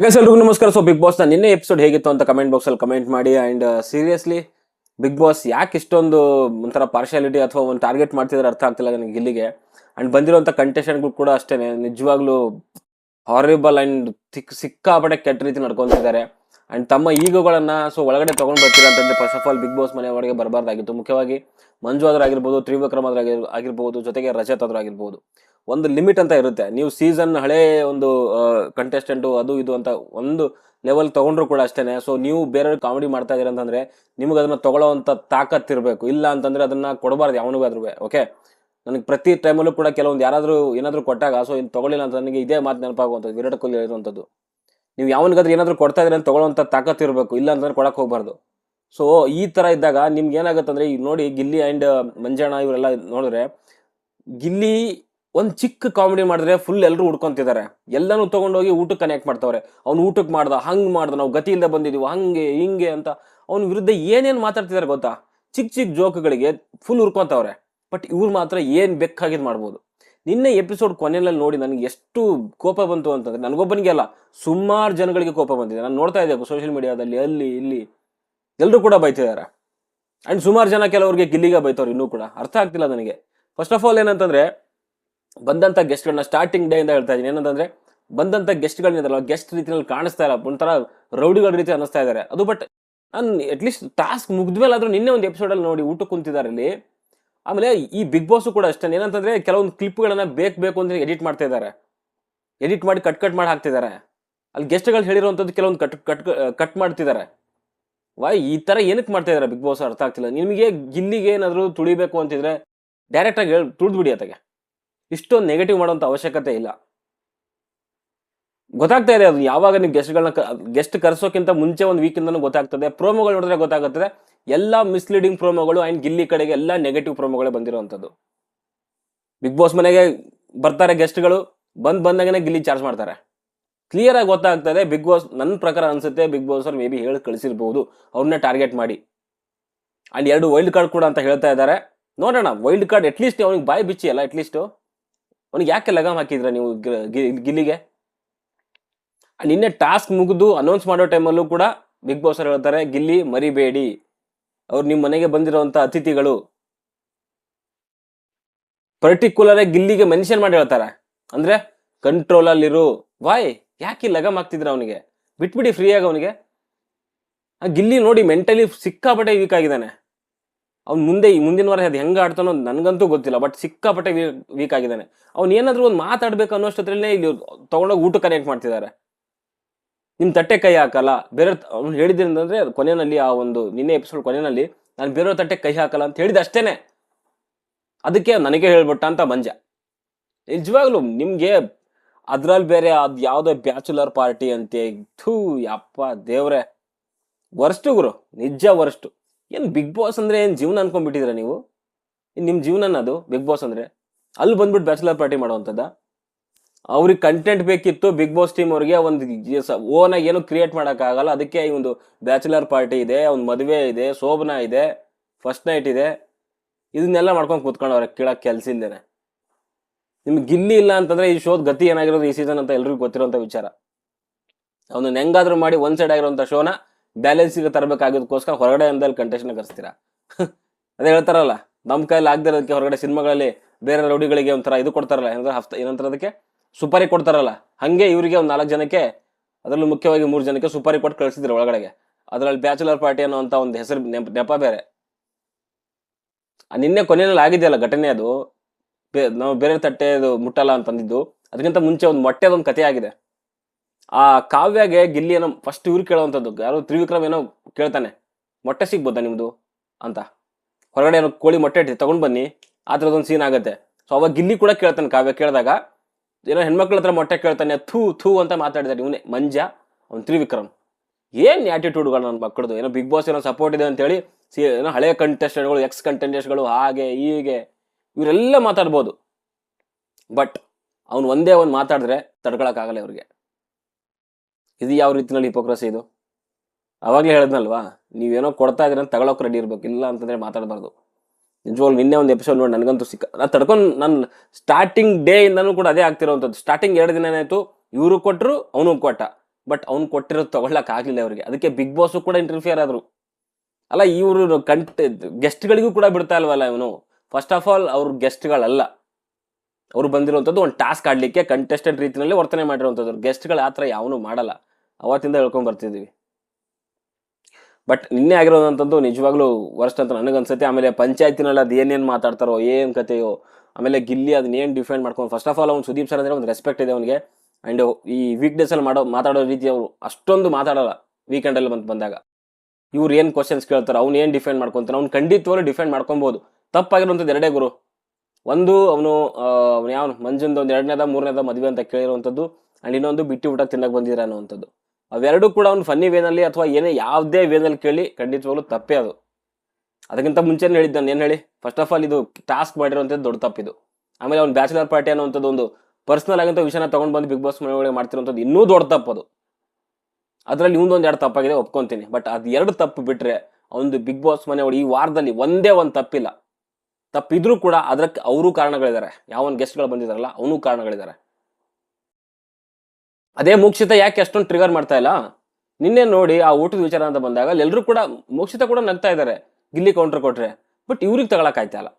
ಎಲ್ರಿಗೂ ನಮಸ್ಕಾರ. So big ಬಾಸ್ನ ನಿನ್ನೆ ಎಪಿಸೋಡ್ ಹೇಗಿತ್ತು ಅಂತ ಕಮೆಂಟ್ ಬಾಕ್ಸ್ ಅಲ್ಲಿ ಕಮೆಂಟ್ ಮಾಡಿ ಆ್ಯಂಡ್ ಸೀರಿಯಸ್ಲಿ ಬಿಗ್ ಬಾಸ್ ಯಾಕೆ ಇಷ್ಟೊಂದು ಒಂಥರ ಪಾರ್ಶಾಲಿಟಿ ಅಥವಾ ಒಂದು ಟಾರ್ಗೆಟ್ ಮಾಡ್ತಿದ್ರೆ ಅರ್ಥ ಆಗ್ತಿಲ್ಲ ನನಗೆ ಗಿಲ್ಲಿಗೆ ಆ್ಯಂಡ್ ಬಂದಿರೋಂಥ ಕಂಟೆಸ್ಟೆಂಟ್ಗಳು ಕೂಡ ಅಷ್ಟೇ ನಿಜವಾಗ್ಲೂ ಹಾರಿಬಲ್ ಆ್ಯಂಡ್ ಸಿಕ್ ಸಿಕ್ಕಾಪಟ್ಟೆ ಕೆಟ್ಟ ರೀತಿ ನಡ್ಕೊಂತಿದ್ದಾರೆ. ಅಂಡ್ ತಮ್ಮ ಈಗೋಗಳನ್ನು ಸೊ ಒಳಗಡೆ ತೊಗೊಂಡು ಬರ್ತೀರಾ ಅಂತಂದರೆ first of all Bigg Boss ಮನೆ ಒಳಗೆ ಬರಬಾರ್ದಾಗಿತ್ತು. ಮುಖ್ಯವಾಗಿ ಮಂಜು ಆಗಿರ್ಬೋದು, ತ್ರಿವಿಕ್ರಮ್ ಆಗಿರ್- ಆಗಿರ್ಬೋದು, ಜೊತೆಗೆ ರಜತ್ ಆದ್ರೂ ಆಗಿರ್ಬೋದು. ಒಂದು ಲಿಮಿಟ್ ಅಂತ ಇರುತ್ತೆ. ನೀವು ಸೀಸನ್ ಹಳೆ ಒಂದು ಕಂಟೆಸ್ಟೆಂಟು ಅದು ಇದು ಅಂತ ಒಂದು ಲೆವೆಲ್ ತೊಗೊಂಡ್ರು ಕೂಡ ಅಷ್ಟೇ ಸೊ ನೀವು ಬೇರೆಯವ್ರಿಗೆ ಕಾಮಿಡಿ ಮಾಡ್ತಾ ಇದ್ದೀರ ಅಂತಂದರೆ ನಿಮ್ಗೆ ಅದನ್ನು ತಗೊಳ್ಳೋವಂಥ ತಾಕತ್ ಇರಬೇಕು. ಇಲ್ಲ ಅಂತಂದರೆ ಅದನ್ನು ಕೊಡಬಾರ್ದು ಯಾವನಿಗಾದ್ರೂ ಓಕೆ ನನಗೆ ಪ್ರತಿ ಟೈಮಲ್ಲೂ ಕೂಡ ಕೆಲವೊಂದು ಯಾರಾದರೂ ಏನಾದರೂ ಕೊಟ್ಟಾಗ ಸೊ ಇನ್ನು ತೊಗೊಳ್ಳಿಲ್ಲ ಅಂತ ನನಗೆ ಇದೇ ಮಾತು ನೆನಪಾಗುವಂಥದ್ದು, ವಿರಾಟ್ ಕೊಹ್ಲಿ ಹೇಳಿರುವಂಥದ್ದು. ನೀವು ಯಾವನಿಗಾದ್ರೂ ಏನಾದರೂ ಕೊಡ್ತಾ ಇದ್ರೆ ಅಂತ ತಗೊಳ್ಳೋಂಥ ತಾಕತ್ತು ಇರಬೇಕು, ಇಲ್ಲ ಅಂತಂದ್ರೆ ಕೊಡಕ್ಕೆ ಹೋಗ್ಬಾರ್ದು. ಸೊ ಈ ಥರ ಇದ್ದಾಗ ನಿಮ್ಗೆ ಏನಾಗುತ್ತೆ ಅಂದ್ರೆ ಈಗ ನೋಡಿ, ಗಿಲ್ಲಿ ಆ್ಯಂಡ್ ಮಂಜಣ್ಣ ಇವರೆಲ್ಲ ನೋಡಿದ್ರೆ, ಗಿಲ್ಲಿ ಒಂದು ಚಿಕ್ಕ ಕಾಮಿಡಿ ಮಾಡಿದ್ರೆ ಫುಲ್ ಎಲ್ಲರೂ ಹುಡ್ಕೊಂತಿದ್ದಾರೆ ಎಲ್ಲನೂ ತೊಗೊಂಡೋಗಿ ಊಟಕ್ಕೆ ಕನೆಕ್ಟ್ ಮಾಡ್ತಾವ್ರೆ. ಅವ್ನು ಊಟಕ್ಕೆ ಮಾಡ್ದ, ಹಂಗೆ ಮಾಡ್ದ, ನಾವು ಗತಿಯಿಂದ ಬಂದಿದ್ದೀವಿ ಹಂಗೆ, ಹಿಂಗೆ ಅಂತ. ಅವ್ನ ವಿರುದ್ಧ ಏನೇನು ಮಾತಾಡ್ತಿದ್ದಾರೆ ಗೊತ್ತಾ? ಚಿಕ್ಕ ಚಿಕ್ಕ ಜೋಕ್ಗಳಿಗೆ ಫುಲ್ ಹುರ್ಕೊಂತವ್ರೆ ಬಟ್ ಇವ್ರು ಮಾತ್ರ ಏನು ಬೇಕಾಗಿದ್ದು ಮಾಡ್ಬೋದು. ನಿನ್ನೆ ಎಪಿಸೋಡ್ ಕೊನೆಯಲ್ಲಿ ನೋಡಿ ನನಗೆ ಎಷ್ಟು ಕೋಪ ಬಂತು ಅಂತಂದ್ರೆ, ನನಗೊಬ್ಬನಿಗೆ ಅಲ್ಲ, ಸುಮಾರು ಜನಗಳಿಗೆ ಕೋಪ ಬಂದಿದೆ. ನಾನು ನೋಡ್ತಾ ಇದ್ದೆ ಸೋಷಿಯಲ್ ಮೀಡಿಯಾದಲ್ಲಿ ಅಲ್ಲಿ, ಇಲ್ಲಿ. ಎಲ್ಲರೂ ಕೂಡ ಬೈತಿದ್ದಾರೆ. ಆ್ಯಂಡ್ ಸುಮಾರು ಜನ ಕೆಲವರಿಗೆ ಗಿಲ್ಲಿಗೆ ಬೈತವ್ರು ಇನ್ನೂ ಕೂಡ. ಅರ್ಥ ಆಗ್ತಿಲ್ಲ ನನಗೆ. ಫಸ್ಟ್ ಆಫ್ ಆಲ್ ಏನಂತಂದ್ರೆ ಬಂದಂಥ ಗೆಸ್ಟ್ಗಳನ್ನ ಸ್ಟಾರ್ಟಿಂಗ್ ಡೇ ಇಂದ ಹೇಳ್ತಾ ಇದ್ದೀನಿ. ಏನಂತಂದ್ರೆ ಬಂದಂಥ ಗೆಸ್ಟ್ಗಳನ್ನಿದಾರಲ್ಲ ಗೆಸ್ಟ್ ರೀತಿಯಲ್ಲಿ ಕಾಣಿಸ್ತಾ ಇಲ್ಲ. ಒಂಥರ ರೌಡಿಗಳ ರೀತಿ ಅನ್ನಿಸ್ತಾ ಇದ್ದಾರೆ. ಅದು ಬಟ್ ನಾನು ಅಟ್ಲೀಸ್ಟ್ ಟಾಸ್ಕ್ ಮುಗಿದ್ಮೇಲೆ ಆದರೂ ನಿನ್ನೆ ಒಂದು ಎಪಿಸೋಡಲ್ಲಿ ನೋಡಿ ಊಟ ಕುಂತಿದ್ದಾರೆ ಇಲ್ಲಿ. ಆಮೇಲೆ ಈ ಬಿಗ್ ಬಾಸ್ ಕೂಡ ಅಷ್ಟೇ, ಏನಂತಂದ್ರೆ ಕೆಲವೊಂದು ಕ್ಲಿಪ್ಗಳನ್ನು ಬೇಕು ಬೇಕು ಅಂತ ಎಡಿಟ್ ಮಾಡ್ತಾ ಇದ್ದಾರೆ. ಎಡಿಟ್ ಮಾಡಿ ಕಟ್ ಕಟ್ ಮಾಡಿ ಹಾಕ್ತಿದ್ದಾರೆ. ಅಲ್ಲಿ ಗೆಸ್ಟ್ಗಳು ಹೇಳಿರುವಂಥದ್ದು ಕೆಲವೊಂದು ಕಟ್ ಕಟ್ ಕಟ್ ಮಾಡ್ತಿದ್ದಾರೆ. ವಾಯ್ ಈ ತರ ಏನಕ್ಕೆ ಮಾಡ್ತಾ ಇದಾರೆ ಬಿಗ್ ಬಾಸ್ ಅರ್ಥ ಆಗ್ತಿಲ್ಲ. ನಿಮಗೆ ಗಿಲ್ಲಿಗೆ ಏನಾದರೂ ತುಳಿಬೇಕು ಅಂತಿದ್ರೆ ಡೈರೆಕ್ಟ್ ಆಗಿ ಹೇಳಿ ತುಳಿದು ಬಿಡಿ ಅತಗೆ ಇಷ್ಟೊಂದು ನೆಗೆಟಿವ್ ಮಾಡುವಂತ ಅವಶ್ಯಕತೆ ಇಲ್ಲ. ಗೊತ್ತಾಗ್ತಾ ಇದೆ ಅದು ಯಾವಾಗ ನೀವು ಗೆಸ್ಟ್ಗಳನ್ನ ಗೆಸ್ಟ್ ಕರೆಸೋಕ್ಕಿಂತ ಮುಂಚೆ ಒಂದು ವೀಕಿಂದನೂ ಗೊತ್ತಾಗ್ತದೆ. ಪ್ರೋಮೋಗಳು ನೋಡಿದ್ರೆ ಗೊತ್ತಾಗುತ್ತದೆ. ಎಲ್ಲ ಮಿಸ್ಲೀಡಿಂಗ್ ಪ್ರೋಮೋಗಳು ಆ್ಯಂಡ್ ಗಿಲ್ಲಿ ಕಡೆಗೆ ಎಲ್ಲ ನೆಗೆಟಿವ್ ಪ್ರೋಮೋಗಳೇ ಬಂದಿರುವಂಥದ್ದು. ಬಿಗ್ ಬಾಸ್ ಮನೆಗೆ ಬರ್ತಾರೆ ಗೆಸ್ಟ್ಗಳು ಬಂದು ಬಂದಾಗನೇ ಗಿಲ್ಲಿ ಚಾರ್ಜ್ ಮಾಡ್ತಾರೆ. ಕ್ಲಿಯರ್ ಆಗಿ ಗೊತ್ತಾಗ್ತದೆ ಬಿಗ್ ಬಾಸ್ ನನ್ನ ಪ್ರಕಾರ ಅನ್ಸುತ್ತೆ ಬಿಗ್ ಬಾಸ್ ಅವ್ರು ಮೇ ಬಿ ಹೇಳಿ ಕಳಿಸಿರ್ಬೋದು, ಅವ್ರನ್ನ ಟಾರ್ಗೆಟ್ ಮಾಡಿ. ಅಂಡ್ ಎರಡು ವೈಲ್ಡ್ ಕಾರ್ಡ್ ಕೂಡ ಅಂತ ಹೇಳ್ತಾ ಇದ್ದಾರೆ. ನೋಡೋಣ ವೈಲ್ಡ್ ಕಾರ್ಡ್ ಅಟ್ಲೀಸ್ಟ್ ಅವ್ನಿಗೆ ಬಾಯಿ ಬಿಚ್ಚಿ ಅಲ್ಲ ಅಟ್ಲೀಸ್ಟ್ ಅವ್ನಿಗೆ ಯಾಕೆ ಲಗಾಮ್ ಹಾಕಿದ್ರ ನೀವು ಗಿಲ್ಲಿಗೆ? ನಿನ್ನೆ ಟಾಸ್ಕ್ ಮುಗಿದು ಅನೌನ್ಸ್ ಮಾಡೋ ಟೈಮಲ್ಲೂ ಕೂಡ ಬಿಗ್ ಬಾಸ್ ಅವ್ರು ಹೇಳ್ತಾರೆ, ಗಿಲ್ಲಿ ಮರಿಬೇಡಿ. ಅವ್ರು ನಿಮ್ಮ ಮನೆಗೆ ಬಂದಿರುವಂತ ಅತಿಥಿಗಳು ಪರ್ಟಿಕ್ಯುಲರ್ ಗಿಲ್ಲಿಗೆ ಮೆನ್ಷನ್ ಮಾಡಿ ಹೇಳ್ತಾರೆ. ಅಂದ್ರೆ ಕಂಟ್ರೋಲ್ ಅಲ್ಲಿರು ವಾಯ್ ಯಾಕೆ ಲಗಮ್ ಆಗ್ತಿದ್ರ ಅವನಿಗೆ? ಬಿಟ್ಬಿಡಿ ಫ್ರೀಯಾಗಿ ಅವನಿಗೆ. ಆ ಗಿಲ್ಲಿ ನೋಡಿ ಮೆಂಟಲಿ ಸಿಕ್ಕಾಪಟ್ಟೆ ವೀಕ್ ಆಗಿದ್ದಾನೆ. ಅವ್ನು ಮುಂದೆ ಈ ಮುಂದಿನ ವಾರ ಅದು ಹೆಂಗ ಆಡ್ತಾನೋ ನನಗಂತೂ ಗೊತ್ತಿಲ್ಲ ಬಟ್ ಸಿಕ್ಕಾಪಟ್ಟೆ ವೀಕ್ ಆಗಿದ್ದಾನೆ. ಅವ್ನು ಏನಾದ್ರೂ ಒಂದು ಮಾತಾಡ್ಬೇಕು ಅನ್ನೋಷ್ಟೊತ್ತಲ್ಲೇ ಇಲ್ಲಿ ತಗೊಂಡೋಗಿ ಊಟ ಕನೆಕ್ಟ್ ಮಾಡ್ತಿದ್ದಾರೆ. ನಿಮ್ ತಟ್ಟೆ ಕೈ ಹಾಕಲ್ಲ. ಬೇರೆ ಅವ್ನು ಅದು ಕೊನೆಯಲ್ಲಿ ಆ ಒಂದು ನಿನ್ನೆ ಎಪಿಸೋಡ್ ಕೊನೆಯಲ್ಲಿ ನಾನು ಬೇರೆಯವ್ರ ತಟ್ಟೆ ಕೈ ಹಾಕಲ್ಲ ಅಂತ ಹೇಳಿದ ಅಷ್ಟೇನೆ. ಅದಕ್ಕೆ ನನಗೆ ಹೇಳ್ಬಿಟ್ಟ ಅಂತ ಮಂಜ. ನಿಜವಾಗ್ಲು ನಿಮಗೆ ಅದ್ರಲ್ಲಿ ಬೇರೆ ಅದು ಯಾವುದೋ ಬ್ಯಾಚುಲರ್ ಪಾರ್ಟಿ ಅಂತೆ. ಥೂ, ಯಪ್ಪ ದೇವ್ರೆ. ವರ್ಸ್ಟು ಗುರು, ನಿಜ ವರ್ಸ್ಟು. ಏನು ಬಿಗ್ ಬಾಸ್ ಅಂದರೆ ಏನು ಜೀವನ ಅನ್ಕೊಂಡ್ಬಿಟ್ಟಿದ್ರ ನೀವು? ನಿಮ್ಮ ನಿಮ್ ಜೀವನ ಅದು, ಬಿಗ್ ಬಾಸ್ ಅಂದರೆ? ಅಲ್ಲಿ ಬಂದ್ಬಿಟ್ಟು ಬ್ಯಾಚುಲರ್ ಪಾರ್ಟಿ ಮಾಡುವಂತದ ಅವ್ರಿಗೆ ಕಂಟೆಂಟ್ ಬೇಕಿತ್ತು ಬಿಗ್ ಬಾಸ್ ಟೀಮ್ ಅವ್ರಿಗೆ ಒಂದು ಓನ್ ಏನು ಕ್ರಿಯೇಟ್ ಮಾಡೋಕ್ಕಾಗಲ್ಲ ಅದಕ್ಕೆ ಈ ಒಂದು ಬ್ಯಾಚುಲರ್ ಪಾರ್ಟಿ ಇದೆ, ಒಂದು ಮದುವೆ ಇದೆ, ಶೋಭನ ಇದೆ ಫಸ್ಟ್ ನೈಟ್ ಇದೆ. ಇದನ್ನೆಲ್ಲ ಮಾಡ್ಕೊಂಡು ಕೂತ್ಕೊಂಡವ್ರೆ ಕೇಳೋಕೆ ಕೆಲ್ಸ ಇಲ್ದೇನೆ ನಿಮ್ಗೆ ಗಿಲ್ಲಿ ಇಲ್ಲ ಅಂತಂದ್ರೆ ಈ ಶೋದ ಗತಿ ಏನಾಗಿರೋದು ಈ ಸೀಸನ್ ಅಂತ ಎಲ್ರಿಗೂ ಗೊತ್ತಿರೋಂಥ ವಿಚಾರ. ಅವನು ಹೆಂಗಾದ್ರೂ ಮಾಡಿ ಒಂದು ಸೈಡ್ ಆಗಿರೋಂಥ ಶೋನ ಬ್ಯಾಲೆನ್ಸ್ ಈಗ ತರಬೇಕಾಗಿದ್ದಕ್ಕೋಸ್ಕರ ಹೊರಗಡೆ ಅಂದಲ್ಲಿ ಕಂಟೆಸ್ಟ್ನ ಕರೆಸ್ತೀರಾ? ಅದೇ ಹೇಳ್ತಾರಲ್ಲ ನಮ್ಮ ಕೈಯಲ್ಲಿ ಆಗದಿರೋದಕ್ಕೆ ಹೊರಗಡೆ ಸಿನಿಮಾಗಳಲ್ಲಿ ಬೇರೆ ರೌಡಿಗಳಿಗೆ ಒಂಥರ ಇದು ಕೊಡ್ತಾರಲ್ಲ, ಏನಂದ್ರೆ ಹಫ್ತ ಏನಂತಾರೆ ಅದಕ್ಕೆ? ಸುಪಾರಿ ಕೊಡ್ತಾರಲ್ಲ, ಹಾಗೆ ಇವರಿಗೆ ಒಂದು ನಾಲ್ಕು ಜನಕ್ಕೆ, ಅದರಲ್ಲೂ ಮುಖ್ಯವಾಗಿ ಮೂರು ಜನಕ್ಕೆ ಸುಪಾರಿ ಕೊಟ್ಟು ಕಳಿಸಿದ್ರು ಒಳಗಡೆಗೆ. ಅದರಲ್ಲಿ ಬ್ಯಾಚುಲರ್ ಪಾರ್ಟಿ ಅನ್ನೋಂಥ ಒಂದು ಹೆಸರು ನೆಪ ನೆಪ ಬೇರೆ. ನಿನ್ನೆ ಕೊನೆಯಲ್ಲಿ ಆಗಿದೆಯಲ್ಲ ಘಟನೆ ಅದು. ನಾವು ಬೇರೆ ತಟ್ಟೆ ಅದು ಮುಟ್ಟಲ್ಲ ಅಂತಂದಿದ್ದು ಅದಕ್ಕಿಂತ ಮುಂಚೆ ಒಂದು ಮೊಟ್ಟೆದೊಂದು ಕಥೆ ಆಗಿದೆ. ಆ ಕಾವ್ಯಗೆ ಗಿಲ್ಲಿ ಏನೋ ಫಸ್ಟ್ ಇವ್ರು ಕೇಳುವಂಥದ್ದು ಯಾರು ತ್ರಿವಿಕ್ರಮ್ ಏನೋ ಕೇಳ್ತಾನೆ, ಮೊಟ್ಟೆ ಸಿಗ್ಬೋದಾ ನಿಮ್ಮದು ಅಂತ. ಹೊರಗಡೆ ಏನೋ ಕೋಳಿ ಮೊಟ್ಟೆ ಇಟ್ಟು ತಗೊಂಡ್ ಬನ್ನಿ, ಆ ಥರದೊಂದು ಸೀನ್ ಆಗುತ್ತೆ. ಸೊ ಅವಾಗ ಗಿಲ್ಲಿ ಕೂಡ ಕೇಳ್ತಾನೆ ಕಾವ್ಯ ಕೇಳಿದಾಗ ಏನೋ ಹೆಣ್ಮಕ್ಳ ಹತ್ರ ಮೊಟ್ಟೆ ಕೇಳ್ತಾನೆ, ಥೂ ಥೂ ಅಂತ ಮಾತಾಡಿದಾರೆ ಇವನೇ, ಮಂಜ, ಅವ್ನು ತ್ರಿವಿಕ್ರಮ್. ಏನ್ ಆ್ಯಟಿಟ್ಯೂಡ್ಗಳು ನನ್ನ ಮಕ್ಕಳದು ಏನೋ ಬಿಗ್ ಬಾಸ್ ಏನೋ ಸಪೋರ್ಟ್ ಇದೆ ಅಂತೇಳಿ, ಸಿ, ಏನೋ ಹಳೆ ಕಂಟೆಸ್ಟೆಂಟ್ಗಳು ಎಕ್ಸ್ ಕಂಟೆಸ್ಟೆಂಟ್ಗಳು ಹಾಗೆ, ಹೀಗೆ, ಇವರೆಲ್ಲ ಮಾತಾಡ್ಬೋದು. ಬಟ್ ಅವ್ನು ಒಂದೇ ಒಂದು ಮಾತಾಡಿದ್ರೆ ತಡ್ಕೊಳಕ್ಕಾಗಲ್ಲ ಇವ್ರಿಗೆ. ಇದು ಯಾವ ರೀತಿನಲ್ಲಿ ಹಿಪೋಕ್ರಸಿ ಇದು? ಅವಾಗಲೇ ಹೇಳಿದ್ನಲ್ವಾ? ನೀವೇನೋ ಕೊಡ್ತಾ ಇದ್ದೀರ ಅಂತ ತಗೊಳಕ್ ರೆಡಿ ಇರಬೇಕು. ಇಲ್ಲ ಅಂತಂದ್ರೆ ಮಾತಾಡಬಾರ್ದು. ನಿಜವಾಗ್ಲು ನಿನ್ನೆ ಒಂದು ಎಪಿಸೋಡ್ ನೋಡಿ ನನಗಂತೂ ಸಿಕ್ಕ ನಾನು ತಡ್ಕೊಂಡು ನನ್ನ ಸ್ಟಾರ್ಟಿಂಗ್ ಡೇ ಇಂದನೂ ಕೂಡ ಅದೇ ಆಗ್ತಿರೋವಂಥದ್ದು ಸ್ಟಾರ್ಟಿಂಗ್ ಎರಡು ದಿನ ಏನಾಯಿತು ಇವರು ಕೊಟ್ಟರು ಅವನು ಕೊಟ್ಟ. ಬಟ್ ಅವ್ನು ಕೊಟ್ಟಿರೋದು ತೊಗೊಳಕ್ಕೆ ಆಗಲಿಲ್ಲ ಅವ್ರಿಗೆ ಅದಕ್ಕೆ ಬಿಗ್ ಬಾಸು ಕೂಡ ಇಂಟರ್ಫಿಯರ್ ಆದರು. ಅಲ್ಲ, ಇವರು ಕಂಟ್ ಗೆಸ್ಟ್ಗಳಿಗೂ ಕೂಡ ಬಿಡ್ತಾ ಇಲ್ವಲ್ಲ ಇವನು? ಫಸ್ಟ್ ಆಫ್ ಆಲ್ ಅವ್ರ ಗೆಸ್ಟ್ಗಳಲ್ಲ ಅವ್ರು ಬಂದಿರುವಂಥದ್ದು ಒಂದು ಟಾಸ್ಕ್ ಆಡಲಿಕ್ಕೆ ಕಂಟೆಸ್ಟೆಂಟ್ ರೀತಿಯಲ್ಲಿ ವರ್ತನೆ ಮಾಡಿರುವಂಥದ್ದು ಗೆಸ್ಟ್ಗಳು ಆ ಥರ ಯಾವನು ಮಾಡಲ್ಲ. ಅವತ್ತಿಂದ ಹೇಳ್ಕೊಂಡು ಬರ್ತಿದೀವಿ. ಬಟ್ ನಿನ್ನೆ ಆಗಿರೋದಂಥದ್ದು ನಿಜವಾಗ್ಲೂ ವರ್ಸ್ಟ್ ಅಂತ ನನಗನ್ಸುತ್ತೆ. ಆಮೇಲೆ ಪಂಚಾಯತಿನಲ್ಲಿ ಅದು ಏನೇನು ಮಾತಾಡ್ತಾರೋ, ಏನು ಕತೆಯೋ, ಆಮೇಲೆ ಗಿಲ್ಲಿ ಅದನ್ನ ಏನು ಡಿಫೆಂಡ್ ಮಾಡ್ಕೊಂಡು ಫಸ್ಟ್ ಆಫ್ ಆಲ್ ಅವ್ನು ಸುದೀಪ್ ಸರ್ ಅಂದರೆ ಒಂದು ರೆಸ್ಪೆಕ್ಟ್ ಇದೆ ಅವನಿಗೆ. ಆ್ಯಂಡ್ ಈ ವೀಕ್ ಡೇಸಲ್ಲಿ ಮಾಡೋ, ಮಾತಾಡೋ ರೀತಿ ಅವರು ಅಷ್ಟೊಂದು ಮಾತಾಡಲ್ಲ ವೀಕೆಂಡಲ್ಲಿ ಬಂದು, ಬಂದಾಗ. ಇವ್ರು ಏನು ಕ್ವಶನ್ಸ್ ಕೇಳ್ತಾರೆ, ಅವ್ನು ಏನು ಡಿಫೆಂಡ್ ಮಾಡ್ಕೊತಾರೆ ಅವ್ನು ಖಂಡಿತವಾಗ್ಲೂ ಡಿಫೆಂಡ್ ಮಾಡ್ಕೊಬೋದು. ತಪ್ಪಾಗಿರುವಂಥದ್ದು ಎರಡೇ ಗುರು. ಒಂದು ಅವನು ಅವನು ಯಾವ ಮಂಜಿಂದ, ಒಂದು ಎರಡನೇದ, ಮೂರನೇದ ಮದುವೆ ಅಂತ ಕೇಳಿರುವಂಥದ್ದು ಆ್ಯಂಡ್ ಇನ್ನೊಂದು ಬಿಟ್ಟು ಊಟ ತಿನ್ನಕ್ಕೆ ಬಂದಿದ್ದಾರೆ ಅನ್ನುವಂಥದ್ದು. ಅವೆರಡೂ ಕೂಡ ಅವ್ನು ಫನ್ನಿ ವೇನಲ್ಲಿ ಅಥವಾ ಏನೇ ಯಾವುದೇ ವೇನಲ್ಲಿ ಕೇಳಿ ಖಂಡಿತವಾಗ್ಲೂ ತಪ್ಪೇ ಅದು. ಅದಕ್ಕಿಂತ ಮುಂಚೆನೇ ಹೇಳಿದ್ದೆ ನಾನು, ಏನು ಹೇಳಿ? ಫಸ್ಟ್ ಆಫ್ ಆಲ್ ಇದು ಟಾಸ್ಕ್ ಮಾಡಿರುವಂಥದ್ದು ದೊಡ್ಡ ತಪ್ಪಿದು ಆಮೇಲೆ ಅವ್ನು ಬ್ಯಾಚುಲರ್ ಪಾರ್ಟಿ ಅನ್ನೋಂಥದ್ದು ಒಂದು ಪರ್ಸನಲ್ ಆಗಂತ ವಿಷಯನ ತಗೊಂಡು ಬಂದು ಬಿಗ್ ಬಾಸ್ ಮನೆ ಒಳಗೆ ಮಾಡ್ತಿರುವಂಥದ್ದು ಇನ್ನೂ ದೊಡ್ಡ ತಪ್ಪದು ಅದರಲ್ಲಿ ಒಂದು ಎರಡು ತಪ್ಪಾಗಿದೆ, ಒಪ್ಕೊಂತೀನಿ. ಬಟ್ ಅದು ಎರಡು ತಪ್ಪು ಬಿಟ್ಟರೆ ಅವನು ಬಿಗ್ ಬಾಸ್ ಮನೆ ಈ ವಾರದಲ್ಲಿ ಒಂದೇ ಒಂದು ತಪ್ಪಿಲ್ಲ. ತಪ್ಪಿದ್ರೂ ಕೂಡ ಅದಕ್ಕೆ ಅವರು ಕಾರಣಗಳಿದ್ದಾರೆ ಯಾವನ್ ಗೆಸ್ಟ್ಗಳು ಬಂದಿದ್ದಾರಲ್ಲ ಅವನು ಕಾರಣಗಳಿದ್ದಾರೆ ಅದೇ ಮೋಕ್ಷಿತ ಯಾಕೆ ಅಷ್ಟೊಂದು ಟ್ರಿಗರ್ ಮಾಡ್ತಾ ಇಲ್ಲ? ನಿನ್ನೆ ನೋಡಿ ಆ ಊಟದ ವಿಚಾರ ಅಂತ ಬಂದಾಗ ಎಲ್ಲರೂ ಕೂಡ ಮೋಕ್ಷಿತ ಕೂಡ ನಗ್ತಾ ಇದ್ದಾರೆ, ಗಿಲ್ಲಿ ಕೌಂಟರ್ ಕೊಟ್ರೆ. ಬಟ್ ಇವ್ರಿಗೆ ತಗೊಳಕ್ ಆಯ್ತಾ ಇಲ್ಲ.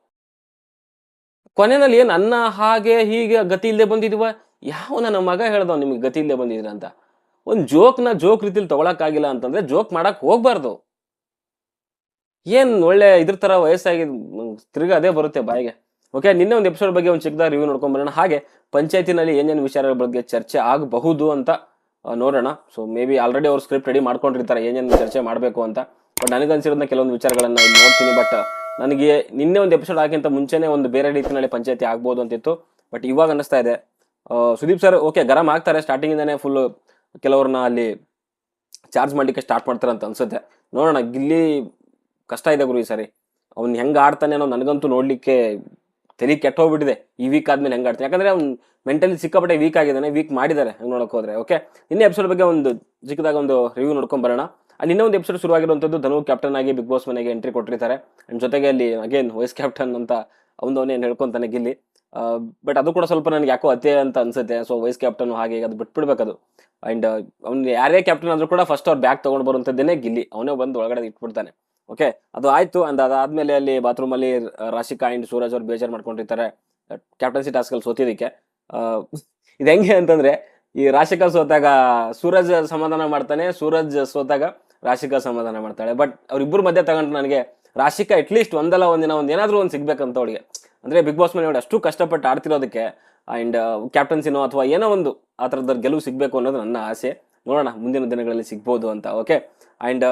ಕೊನೆಯಲ್ಲಿ ಏನ್ ಅನ್ನ, ಹಾಗೆ, ಹೀಗೆ, ಗತಿ ಇಲ್ಲದೆ ಬಂದಿದ್ವ? ಯಾವ ನನ್ನ ಮಗ ಹೇಳ್ದವ್ ನಿಮ್ಗೆ ಗತಿ ಇಲ್ಲದೆ ಬಂದಿದ್ರ ಅಂತ? ಒಂದು ಜೋಕ್ನ ಜೋಕ್ ರೀತಿಲಿ ತಗೊಳಕ್ಕಾಗಿಲ್ಲ ಅಂತಂದ್ರೆ ಜೋಕ್ ಮಾಡಕ್ ಹೋಗ್ಬಾರ್ದು. ಏನ್ ಒಳ್ಳೆ ಇದ್ರ ತರ ವಯಸ್ಸಾಗಿ ತಿರ್ಗ ಅದೇ ಬರುತ್ತೆ ಬಾಯಿಗೆ. ಓಕೆ ನಿನ್ನೆ ಒಂದು ಎಪಿಸೋಡ್ ಬಗ್ಗೆ ಒಂದು ಚಿಕ್ಕದಾಗ ರಿವ್ಯೂ ನೋಡ್ಕೊಂಡ್ ಬರೋಣ. ಹಾಗೆ ಪಂಚಾಯತಿನಲ್ಲಿ ಏನೇನು ವಿಚಾರಗಳ ಬಗ್ಗೆ ಚರ್ಚೆ ಆಗಬಹುದು ಅಂತ ನೋಡೋಣ. ಸೊ ಮೇ ಬಿ ಆಲ್ರೆಡಿ ಅವ್ರು ಸ್ಕ್ರಿಪ್ಟ್ ರೆಡಿ ಮಾಡ್ಕೊಂಡಿರ್ತಾರೆ, ಏನೇನು ಚರ್ಚೆ ಮಾಡಬೇಕು ಅಂತ. ಬಟ್ ನನಗನ್ಸಿರೋದನ್ನ ಕೆಲವೊಂದು ವಿಚಾರಗಳನ್ನು ನೋಡ್ತೀನಿ. ಬಟ್ ನನಗೆ ನಿನ್ನೆ ಒಂದು ಎಪಿಸೋಡ್ ಆಗಿಂತ ಮುಂಚೆನೇ ಒಂದು ಬೇರೆ ರೀತಿಯಲ್ಲಿ ಪಂಚಾಯತಿ ಆಗ್ಬೋದು ಅಂತಿತ್ತು. ಬಟ್ ಇವಾಗ ಅನ್ನಿಸ್ತಾ ಇದೆ. ಸುದೀಪ್ ಸರ್ ಓಕೆ ಗರಂ ಆಗ್ತಾರೆ. ಸ್ಟಾರ್ಟಿಂಗ್ ಇಂದಾನೆ ಫುಲ್ ಕೆಲವ್ರನ್ನ ಅಲ್ಲಿ ಚಾರ್ಜ್ ಮಾಡಲಿಕ್ಕೆ ಸ್ಟಾರ್ಟ್ ಮಾಡ್ತಾರೆ ಅಂತ ಅನ್ಸುತ್ತೆ. ನೋಡೋಣ ಗಿಲ್ಲಿ ಕಷ್ಟ ಇದೆ ಗುರು ಈ ಸರಿ. ಅವ್ನು ಹೆಂಗೆ ಆಡ್ತಾನೆ ಅನ್ನೋ ನನಗಂತೂ ನೋಡ್ಲಿಕ್ಕೆ ತಲೆ ಕೆಟ್ಟ ಹೋಗ್ಬಿಟ್ಟಿದೆ. ಈ ವೀಕ್ ಆದ್ಮೇಲೆ ಹೆಂಗ್ ಆಡ್ತೀನಿ? ಯಾಕಂದ್ರೆ ಅವ್ನು ಮೆಂಟಲಿ ಸಿಕ್ಕಾಪಟ್ಟೆ ವೀಕ್ ಆಗಿದ್ದಾನೆ ವೀಕ್ ಮಾಡಿದ್ದಾರೆ ಹಂಗ್ ನೋಡಕ್ ಹೋದ್ರೆ ಓಕೆ ಇನ್ನೇ ಎಪಿಸೋಡ್ ಬಗ್ಗೆ ಒಂದು ಚಿಕ್ಕದಾಗ ಒಂದು ರಿವ್ಯೂ ನೋಡ್ಕೊಂಡ್ ಬರೋಣ. ಅಲ್ಲಿ ಇನ್ನೊಂದು ಎಪಿಸೋಡ್ ಶುರುವಾಗಿರುವಂಥದ್ದು ಧನು ಕ್ಯಾಪ್ಟನ್ ಆಗಿ ಬಿಗ್ ಬಾಸ್ ಮನೆಗೆ ಎಂಟ್ರಿ ಕೊಟ್ಟಿರ್ತಾರೆ. ಅಂಡ್ ಜೊತೆಗೆ ಅಲ್ಲಿ ಅಗೇನ್ ವೈಸ್ ಕ್ಯಾಪ್ಟನ್ ಅಂತ ಅವನು ಅವನೇನು ಹೇಳ್ಕೊಂತಾನೆ ಗಿಲ್ಲಿ. ಬಟ್ ಅದು ಕೂಡ ಸ್ವಲ್ಪ ನನಗೆ ಯಾಕೋ ಅತ್ತೆ ಅಂತ ಅನ್ಸುತ್ತೆ. ಸೊ ವೈಸ್ ಕ್ಯಾಪ್ಟನ್ ಹಾಗೆ ಅದು ಬಿಟ್ಬಿಡ್ಬೇಕದು. ಅಂಡ್ ಅವ್ನು ಯಾರೇ ಕ್ಯಾಪ್ಟನ್ ಆದ್ರೂ ಕೂಡ ಫಸ್ಟ್ ಅವ್ರು ಬ್ಯಾಗ್ ತೊಗೊಂಡು ಬರುವಂತದ್ದೇನೆ ಗಿಲ್ಲಿ. ಅವನೇ ಬಂದು ಒಳಗಡೆ ಇಟ್ಬಿಡ್ತಾನೆ. ಓಕೆ ಅದು ಆಯ್ತು. ಅಂದ ಅದಾದ್ಮೇಲೆ ಅಲ್ಲಿ ಬಾತ್ರೂಮ್ ಅಲ್ಲಿ ರಾಶಿಕಾ ಅಂಡ್ ಸೂರಜ್ ಅವ್ರು ಬೇಜಾರ್ ಮಾಡ್ಕೊಂಡಿರ್ತಾರೆ. ಕ್ಯಾಪ್ಟನ್ಸಿ ಟಾಸ್ಕ್ ಅಲ್ಲಿ ಸೋತಿದ್ದಕ್ಕೆ. ಇದು ಹೆಂಗೆ ಅಂತಂದ್ರೆ, ಈ ರಾಶಿಕಾ ಸೋತಾಗ ಸೂರಜ್ ಸಮಾಧಾನ ಮಾಡ್ತಾನೆ, ಸೂರಜ್ ಸೋತಾಗ ರಾಶಿಕಾ ಸಮಾಧಾನ ಮಾಡ್ತಾಳೆ. ಬಟ್ ಅವ್ರಿಬ್ಬರ ಮಧ್ಯೆ ತಗೊಂಡು ನನಗೆ ರಾಶಿಕಾ ಅಟ್ಲೀಸ್ಟ್ ಒಂದಲ್ಲ, ಒಂದಿನ ಒಂದು ಏನಾದ್ರೂ ಒಂದು ಸಿಗ್ಬೇಕಂತ ಅವಳಿಗೆ. ಅಂದ್ರೆ ಬಿಗ್ ಬಾಸ್ ಮನೆ ಅಷ್ಟು ಕಷ್ಟಪಟ್ಟು ಆಡ್ತಿರೋದಕ್ಕೆ ಅಂಡ್ ಕ್ಯಾಪ್ಟನ್ಸಿನೋ ಅಥವಾ ಏನೋ ಒಂದು ಆ ಥರದ ಗೆಲುವು ಸಿಗಬೇಕು ಅನ್ನೋದು ನನ್ನ ಆಸೆ. ನೋಡೋಣ, ಮುಂದಿನ ದಿನಗಳಲ್ಲಿ ಸಿಗ್ಬೋದು ಅಂತ ಓಕೆ ಅಂಡ್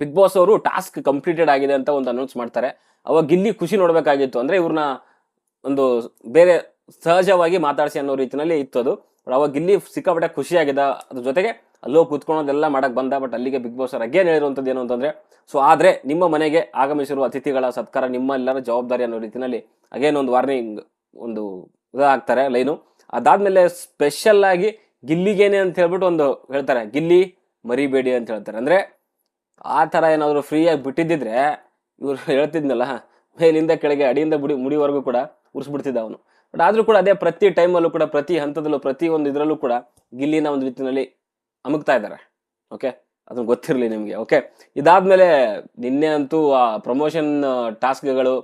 ಬಿಗ್ ಬಾಸ್ ಅವರು ಟಾಸ್ಕ್ ಕಂಪ್ಲೀಟೆಡ್ ಆಗಿದೆ ಅಂತ ಒಂದು ಅನೌನ್ಸ್ ಮಾಡ್ತಾರೆ. ಅವಾಗ ಗಿಲ್ಲಿ ಖುಷಿ ನೋಡಬೇಕಾಗಿತ್ತು ಅಂದರೆ ಇವ್ರನ್ನ ಒಂದು ಬೇರೆ ಸಹಜವಾಗಿ ಮಾತಾಡಿಸಿ ಅನ್ನೋ ರೀತಿಯಲ್ಲಿ ಇತ್ತು ಅದು. ಅವಾಗ ಗಿಲ್ಲಿ ಸಿಕ್ಕಾಪಟ್ಟೆ ಖುಷಿಯಾಗಿದ್ದ ಅದ್ರ ಜೊತೆಗೆ ಅಲ್ಲೋ ಕೂತ್ಕೊಳೋದೆಲ್ಲ ಮಾಡಕ್ಕೆ ಬಂದ ಬಟ್ ಅಲ್ಲಿಗೆ ಬಿಗ್ ಬಾಸ್ ಅವ್ರು ಅಗೇನ್ ಹೇಳಿರುವಂಥದ್ದು ಏನು ಅಂತಂದರೆ ಸೊ ಆದರೆ ನಿಮ್ಮ ಮನೆಗೆ ಆಗಮಿಸಿರುವ ಅತಿಥಿಗಳ ಸತ್ಕಾರ ನಿಮ್ಮ ಎಲ್ಲರ ಜವಾಬ್ದಾರಿ ಅನ್ನೋ ರೀತಿಯಲ್ಲಿ ಅಗೇನ್ ಒಂದು ವಾರ್ನಿಂಗ್ ಒಂದು ಇದಾಗ್ತಾರೆ ಲೈನು. ಅದಾದಮೇಲೆ ಸ್ಪೆಷಲ್ಲಾಗಿ ಗಿಲ್ಲಿಗೇನೆ ಅಂತ ಹೇಳ್ಬಿಟ್ಟು ಒಂದು ಹೇಳ್ತಾರೆ, ಗಿಲ್ಲಿ ಮರಿಬೇಡಿ ಅಂತ ಹೇಳ್ತಾರೆ. ಅಂದ್ರೆ ಆ ಥರ ಏನಾದರೂ ಫ್ರೀಯಾಗಿ ಬಿಟ್ಟಿದ್ದಿದ್ರೆ ಇವ್ರು ಹೇಳ್ತಿದ್ನಲ್ಲ ಮೇಲಿಂದ ಕೆಳಗೆ ಅಡಿಯಿಂದ ಬಿಡಿ, ಮುಡಿವರೆಗೂ ಕೂಡ ಉರ್ಸ್ಬಿಡ್ತಿದ್ದ ಅವನು. ಬಟ್ ಆದರೂ ಕೂಡ ಅದೇ ಪ್ರತಿ ಟೈಮಲ್ಲೂ ಕೂಡ, ಪ್ರತಿ ಹಂತದಲ್ಲೂ, ಪ್ರತಿ ಒಂದು ಇದರಲ್ಲೂ ಕೂಡ ಗಿಲ್ಲಿನ ಒಂದು ರೀತಿಯಲ್ಲಿ ಅಮುಕ್ತಾ ಇದ್ದಾರೆ. ಓಕೆ ಅದನ್ನು ಗೊತ್ತಿರಲಿ ನಿಮಗೆ. ಓಕೆ ಇದಾದ್ಮೇಲೆ ನಿನ್ನೆ ಅಂತೂ ಆ ಪ್ರಮೋಷನ್ ಟಾಸ್ಕ್ಗಳು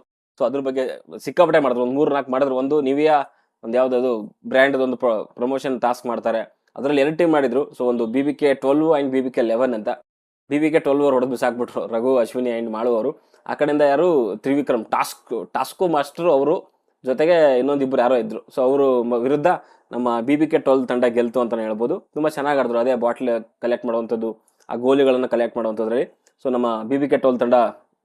ಸೊ ಅದ್ರ ಬಗ್ಗೆ ಸಿಕ್ಕಾಪಟ್ಟೆ ಮಾಡಿದ್ರು. ಒಂದು ಮೂರು ನಾಲ್ಕು ಮಾಡಿದ್ರು. ಒಂದು ನಿವಿಯಾ, ಒಂದು ಯಾವುದಾದ್ರು ಬ್ರ್ಯಾಂಡ್ದ ಒಂದು ಪ್ರಮೋಷನ್ ಟಾಸ್ಕ್ ಮಾಡ್ತಾರೆ. ಅದರಲ್ಲಿ ಎರಡು ಟೀಮ್ ಮಾಡಿದ್ರು. ಸೊ ಒಂದು B B K twelve and B B K eleven ಅಂತ. ಬಿ ಬಿ ಕೆ ಓವರ್ ಹೊಡೆದು ಬಿಸಾಕ್ಬಿಟ್ರು. ರಘು, ಅಶ್ವಿನಿ, ಆ್ಯಂಡ್ ಮಾಡುವವರು ಆ ಕಡೆಯಿಂದ ಯಾರು ತ್ರಿವಿಕ್ರಮ್, ಟಾಸ್ಕ್, ಟಾಸ್ಕು ಮಾಸ್ಟರ್ ಅವರು ಜೊತೆಗೆ ಇನ್ನೊಂದಿಬ್ಬರು ಯಾರೋ ಇದ್ದರು ಸೊ ಅವರು ವಿರುದ್ಧ ನಮ್ಮ ಬಿ ಬಿ ಕೆ ಟ್ವೆಲ್ ತಂಡ ಗೆಲ್ತು ಅಂತಲೇ ಹೇಳ್ಬೋದು. ತುಂಬ ಚೆನ್ನಾಗಿ ಆಡಿದ್ರು. ಅದೇ ಬಾಟ್ಲ್ ಕಲೆಕ್ಟ್ ಮಾಡುವಂಥದ್ದು, ಆ ಗೋಲಿಗಳನ್ನು ಕಲೆಕ್ಟ್ ಮಾಡುವಂಥದ್ರಲ್ಲಿ. ಸೊ ನಮ್ಮ ಬಿ ಬಿ ಕೆ ಟ್ವೆಲ್ ತಂಡ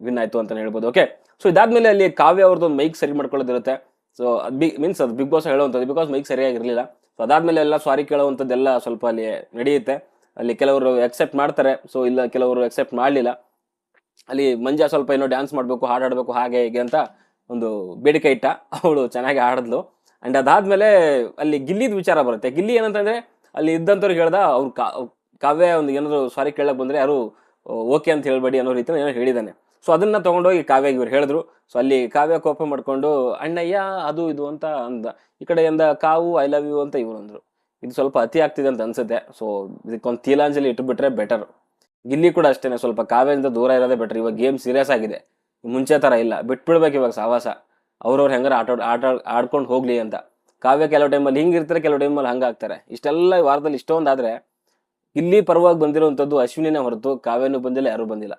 ವಿನ್ ಆಯಿತು ಅಂತಲೇ ಹೇಳ್ಬೋದು. ಓಕೆ ಸೊ ಇದಾದಮೇಲೆ ಅಲ್ಲಿ ಕಾವ್ಯ ಅವ್ರದ್ದು ಒಂದು ಮೈಕ್ ಸರಿ ಮಾಡ್ಕೊಳ್ಳೋದಿರುತ್ತೆ. ಸೊ ಅದು ಬಿ ಮೀನ್ಸ್ ಅದು ಬಿಗ್ ಬಾಸ್ ಹೇಳುವಂಥದ್ದು. ಬಿಕಾಸ್ ಮೈಕ್ ಸರಿಯಾಗಿರಲಿಲ್ಲ. ಸೊ ಅದಾದಮೇಲೆ ಎಲ್ಲ ಸಾರಿ ಕೇಳುವಂಥದ್ದೆಲ್ಲ ಸ್ವಲ್ಪ ಅಲ್ಲಿ ನಡೆಯುತ್ತೆ. ಅಲ್ಲಿ ಕೆಲವರು ಎಕ್ಸೆಪ್ಟ್ ಮಾಡ್ತಾರೆ. ಸೊ ಇಲ್ಲ, ಕೆಲವರು ಎಕ್ಸೆಪ್ಟ್ ಮಾಡಲಿಲ್ಲ. ಅಲ್ಲಿ ಮಂಜಾ ಸ್ವಲ್ಪ ಏನೋ ಡ್ಯಾನ್ಸ್ ಮಾಡಬೇಕು, ಹಾಡು ಹಾಡಬೇಕು, ಹಾಗೆ ಹೀಗೆ ಅಂತ ಒಂದು ಬೇಡಿಕೆ ಇಟ್ಟ. ಅವಳು ಚೆನ್ನಾಗಿ ಹಾಡಿದ್ಲು. ಆ್ಯಂಡ್ ಅದಾದಮೇಲೆ ಅಲ್ಲಿ ಗಿಲ್ಲಿದ ವಿಚಾರ ಬರುತ್ತೆ. ಗಿಲ್ಲಿ ಏನಂತಂದರೆ ಅಲ್ಲಿ ಇದ್ದಂಥವ್ರಿಗೆ ಹೇಳ್ದ, ಅವ್ರು ಕಾವ್ಯ ಒಂದು ಏನಾದ್ರು ಸಾರಿ ಕೇಳಕ್ಕೆ ಬಂದರೆ ಯಾರು, ಓಕೆ ಅಂತ ಹೇಳ್ಬೇಡಿ ಅನ್ನೋ ರೀತಿ ಏನೋ ಹೇಳಿದ್ದಾನೆ. ಸೊ ಅದನ್ನು ತೊಗೊಂಡೋಗಿ ಕಾವ್ಯಗೆ ಇವ್ರು ಹೇಳಿದ್ರು. ಸೊ ಅಲ್ಲಿ ಕಾವ್ಯ ಕೋಪ ಮಾಡಿಕೊಂಡು, ಅಣ್ಣಯ್ಯ, ಅದು ಇದು ಅಂತ ಅಂದ. ಈ ಕಡೆಯಿಂದ ಕಾವು ಐ ಲವ್ ಯು ಅಂತ ಇವ್ರು ಅಂದ್ರು. ಇದು ಸ್ವಲ್ಪ ಅತಿ ಆಗ್ತಿದೆ ಅಂತ ಅನ್ಸುತ್ತೆ. ಸೊ ಇದಕ್ಕೊಂದು ತೀಲಾಂಜಲಿ ಇಟ್ಟುಬಿಟ್ರೆ ಬೆಟರ್ ಗಿಲ್ಲಿ ಕೂಡ ಅಷ್ಟೇನೆ, ಸ್ವಲ್ಪ ಕಾವ್ಯದಿಂದ ದೂರ ಇರೋದೇ ಬೆಟರ್ ಇವಾಗ ಗೇಮ್ ಸೀರಿಯಸ್ ಆಗಿದೆ. ಮುಂಚೆ ಥರ ಇಲ್ಲ. ಬಿಟ್ಬಿಡ್ಬೇಕು ಇವಾಗ ಸಹವಾಸ ಅವ್ರವ್ರು ಹೆಂಗಾರ ಆಟ ಆಟ ಆಡ್ಕೊಂಡು ಹೋಗ್ಲಿ ಅಂತ. ಕಾವ್ಯ ಕೆಲವು ಟೈಮಲ್ಲಿ ಹಿಂಗಿರ್ತಾರೆ ಕೆಲವು ಟೈಮಲ್ಲಿ ಹಂಗಾಗ್ತಾರೆ ಇಷ್ಟೆಲ್ಲ ವಾರದಲ್ಲಿ ವಾರದಲ್ಲಿ ಇಷ್ಟೊಂದಾದರೆ ಇಲ್ಲಿ ಪರವಾಗಿ ಬಂದಿರುವಂಥದ್ದು ಅಶ್ವಿನಿನೇ ಹೊರತು ಕಾವ್ಯನೂ ಬಂದಿಲ್ಲ, ಯಾರೂ ಬಂದಿಲ್ಲ.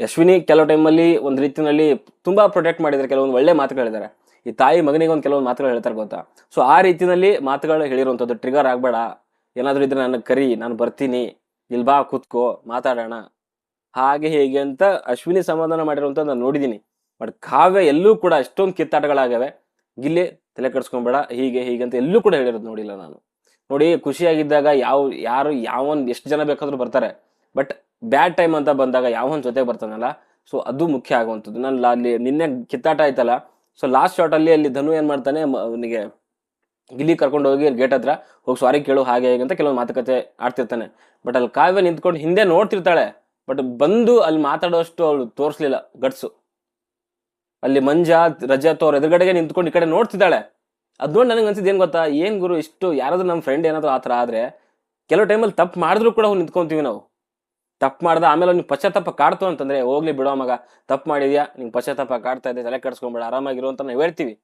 ಅಶ್ವಿನಿ ಕೆಲವು ಟೈಮಲ್ಲಿ ಒಂದು ರೀತಿಯಲ್ಲಿ ತುಂಬ ಪ್ರೊಟೆಕ್ಟ್ ಮಾಡಿದ್ದಾರೆ. ಕೆಲವೊಂದು ಒಳ್ಳೆ ಮಾತುಗಳಿದ್ದಾರೆ. ಈ ತಾಯಿ ಮಗನಿಗೆ ಒಂದು ಕೆಲವೊಂದು ಮಾತುಗಳು ಹೇಳ್ತಾರೆ ಗೊತ್ತಾ? ಸೊ ಆ ರೀತಿಯಲ್ಲಿ ಮಾತುಗಳು ಹೇಳಿರುವಂಥದ್ದು ಟ್ರಿಗರ್ ಆಗಬೇಡ. ಏನಾದರೂ ಇದ್ರೆ ನನಗೆ ಕರಿ, ನಾನು ಬರ್ತೀನಿ. ಇಲ್ಲಿ ಬಾ, ಕೂತ್ಕೋ, ಮಾತಾಡೋಣ. ಹಾಗೆ ಹೇಗೆ ಅಂತ ಅಶ್ವಿನಿ ಸಮಾಧಾನ ಮಾಡಿರುವಂಥ ನಾನು ನೋಡಿದ್ದೀನಿ ಬಟ್ ಕಾವ್ಯ ಎಲ್ಲೂ ಕೂಡ ಅಷ್ಟೊಂದು ಕಿತ್ತಾಟಗಳಾಗವೆ ಗಿಲ್ಲಿ, ತಲೆ ಕೆಡ್ಸ್ಕೊಂಬೇಡ, ಹೀಗೆ ಹೀಗೆ ಅಂತ ಎಲ್ಲೂ ಕೂಡ ಹೇಳಿರೋದು ನೋಡಿಲ್ಲ ನಾನು. ನೋಡಿ, ಖುಷಿಯಾಗಿದ್ದಾಗ ಯಾವ, ಯಾರು, ಯಾವನ್ ಎಷ್ಟು ಜನ ಬೇಕಾದರೂ ಬರ್ತಾರೆ. ಬಟ್ ಬ್ಯಾಡ್ ಟೈಮ್ ಅಂತ ಬಂದಾಗ ಯಾವನ್ ಜೊತೆ ಬರ್ತಾನಲ್ಲ? ಸೊ ಅದು ಮುಖ್ಯ ಆಗುವಂಥದ್ದು. ನಾನು ಅಲ್ಲಿ ನಿನ್ನೆ ಕಿತ್ತಾಟ ಆಯ್ತಲ್ಲ? ಸೊ ಲಾಸ್ಟ್ ಶಾಟ್ ಅಲ್ಲಿ ಧನು ಏನು ಮಾಡ್ತಾನೆ ಅವನಿಗೆ ಗಿಲ್ಲಿ ಕರ್ಕೊಂಡು ಹೋಗಿ ಗೇಟ್ ಹತ್ರ ಹೋಗಿ ಸಾರಿ ಕೇಳು, ಹಾಗೆ ಹೇಗೆ ಅಂತ ಕೆಲವೊಂದು ಮಾತುಕತೆ ಆಡ್ತಿರ್ತಾನೆ. ಬಟ್ ಅಲ್ಲಿ ಕಾವ್ಯ ನಿಂತ್ಕೊಂಡು ಹಿಂದೆ ನೋಡ್ತಿರ್ತಾಳೆ ಬಟ್ ಬಂದು ಅಲ್ಲಿ ಮಾತಾಡೋಷ್ಟು ಅವಳು ತೋರಿಸ್ಲಿಲ್ಲ ಗಟ್ಸು. ಅಲ್ಲಿ ಮಂಜಾ ರಜತ್ ತೋರ್ ಎದುರುಗಡೆಗೆ ನಿಂತ್ಕೊಂಡು ಈ ಕಡೆ ನೋಡ್ತಿದ್ದಾಳೆ. ಅದ್ ನೋಡಿ ನನಗೆ ಅನ್ಸಿದ್ದು ಏನು ಗೊತ್ತಾ? ಏನು ಗುರು ಇಷ್ಟು ಯಾರಾದ್ರೂ ನಮ್ಮ ಫ್ರೆಂಡ್ ಏನಾದರೂ ಆ ಥರ ಆದ್ರೆ, ಕೆಲವು ಟೈಮಲ್ಲಿ ತಪ್ಪು ಮಾಡಿದ್ರು ಕೂಡ ಅವ್ನು ನಿಂತ್ಕೊಂತೀವಿ ನಾವು. ತಪ್ಪು ಮಾಡ್ದ, ಆಮೇಲೆ ಅವ್ನಿಗೆ ಪಶ್ಚಾತ್ತಾಪ ಕಾಡ್ತು ಅಂತಂದ್ರೆ, ಹೋಗ್ಲಿ ಬಿಡೋ ಮಗ, ತಪ್ಪು ಮಾಡಿದ್ಯಾ? ನಿಂಗೆ ಪಶ್ಚಾತ್ತಾಪ ಕಾಡ್ತಾ ಇದೆ, ತಲೆ ಕೆಡಿಸ್ಕೊಂಬೇಡ, ಆರಾಮಾಗಿರು ಅಂತ ನಾವು ಹೇಳ್ತೀವಿ.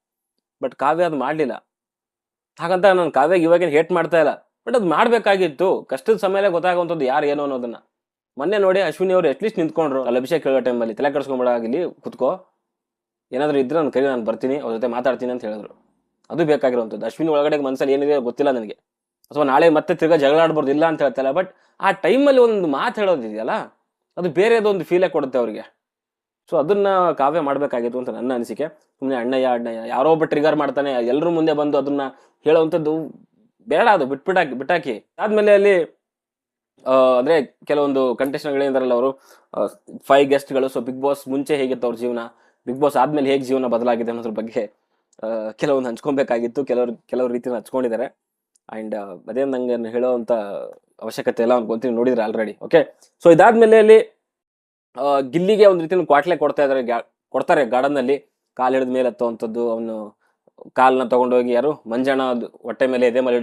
ಬಟ್ ಕಾವ್ಯ ಅದು ಮಾಡಲಿಲ್ಲ. ಹಾಗಂತ ನಾನು ಕಾವ್ಯಗೆ ಇವಾಗೇನು ಹೇಟ್ ಮಾಡ್ತಾ ಇಲ್ಲ. ಬಟ್ ಅದು ಮಾಡಬೇಕಾಗಿತ್ತು. ಕಷ್ಟದ ಸಮಯಲ್ಲೇ ಗೊತ್ತಾಗುವಂಥದ್ದು ಯಾರು ಏನು ಅನ್ನೋದನ್ನ. ಮೊನ್ನೆ ನೋಡಿ ಅಶ್ವಿನಿ ಅವರು ಅಟ್ಲೀಸ್ಟ್ ನಿಂತ್ಕೊಂಡ್ರು. ಅಲ್ಲಿ ಅಭಿಷೇಕ್ ಹೇಳೋ ಟೈಮಲ್ಲಿ ತಲೆ ಕೆಡಿಸ್ಕೊಂಬೇಡ, ಆಗಲಿ, ಕುತ್ಕೋ. ಏನಾದರೂ ಇದ್ರೆ ನನ್ನ ಕೈ ನಾನು ಬರ್ತೀನಿ, ಅವ್ರ ಜೊತೆ ಮಾತಾಡ್ತೀನಿ ಅಂತ ಹೇಳಿದ್ರು. ಅದು ಬೇಕಾಗಿರುವಂಥದ್ದು. ಅಶ್ವಿನಿ ಒಳಗಡೆ ಮನಸ್ಸಲ್ಲಿ ಏನಿದೆ ಗೊತ್ತಿಲ್ಲ ನನಗೆ. ಅಥವಾ ನಾಳೆ ಮತ್ತೆ ತಿರ್ಗಾ ಜಗಳ ಆಡ್ಬಾರ್ದು ಇಲ್ಲ ಅಂತ ಹೇಳ್ತಲ್ಲ ಬಟ್ ಆ ಟೈಮಲ್ಲಿ ಒಂದು ಮಾತು ಹೇಳೋದಿದೆಯಲ್ಲ ಅದು ಬೇರೆದೊಂದು ಫೀಲೇ ಕೊಡುತ್ತೆ ಅವ್ರಿಗೆ. ಸೊ ಅದನ್ನ ಕಾವ್ಯ ಮಾಡಬೇಕಾಗಿತ್ತು ಅಂತ ನನ್ನ ಅನಿಸಿಕೆ. ಸುಮ್ಮನೆ ಅಣ್ಣಯ್ಯ ಅಣ್ಣಯ್ಯ ಯಾರೋ ಒಬ್ಬ ಟ್ರಿಗರ್ ಮಾಡ್ತಾನೆ ಎಲ್ಲರೂ ಮುಂದೆ ಬಂದು ಅದನ್ನ ಹೇಳೋವಂಥದ್ದು ಬೇಡ ಅದು ಬಿಟ್ಬಿಟ್ಟಾಕಿ ಬಿಟ್ಟಾಕಿ. ಆದಮೇಲೆ ಅಲ್ಲಿ ಅಂದರೆ ಕೆಲವೊಂದು ಕಂಟೆಸ್ಟ್ಗಳಿಂದಾರಲ್ಲ ಅವರು ಫೈವ್ ಗೆಸ್ಟ್ಗಳು ಸೊ ಬಿಗ್ ಬಾಸ್ ಮುಂಚೆ ಹೇಗಿತ್ತು ಅವ್ರ ಜೀವನ? ಬಿಗ್ ಬಾಸ್ ಆದಮೇಲೆ ಹೇಗೆ ಜೀವನ ಬದಲಾಗಿದೆ ಅನ್ನೋದ್ರ ಬಗ್ಗೆ ಕೆಲವೊಂದು ಹಂಚ್ಕೊಬೇಕಾಗಿತ್ತು. ಕೆಲವ್ರು, ಕೆಲವ್ರ ರೀತಿನ ಹಂಚ್ಕೊಂಡಿದ್ದಾರೆ. ಅಂಡ್ ಅದೇ ನಂಗೆ ಹೇಳೋವಂಥ ಅವಶ್ಯಕತೆ ಎಲ್ಲ ಅವ್ನು ಗೊತ್ತೀನಿ ನೋಡಿದ್ರೆ ಆಲ್ರೆಡಿ ಓಕೆ ಸೊ ಇದಾದ್ಮೇಲೆ ಅಲ್ಲಿ ಗಿಲ್ಲಿಗೆ ಒಂದು ರೀತಿಯಲ್ಲಿ ಕ್ವಾಟ್ಲೆ ಕೊಡ್ತಾ ಇದಾರೆ. ಗ್ಯಾ- ಕೊಡ್ತಾರೆ ಗಾರ್ಡನ್ ಕಾಲು ಹಿಡಿದ ಮೇಲೆ ಹತ್ತುವಂಥದ್ದು, ಅವನು ಕಾಲ್ನ ತಗೊಂಡೋಗಿ ಯಾರು? ಮಂಜಣ್ಣ ಅದು ಹೊಟ್ಟೆ ಮೇಲೆ ಎದೆ ಮೇಲೆ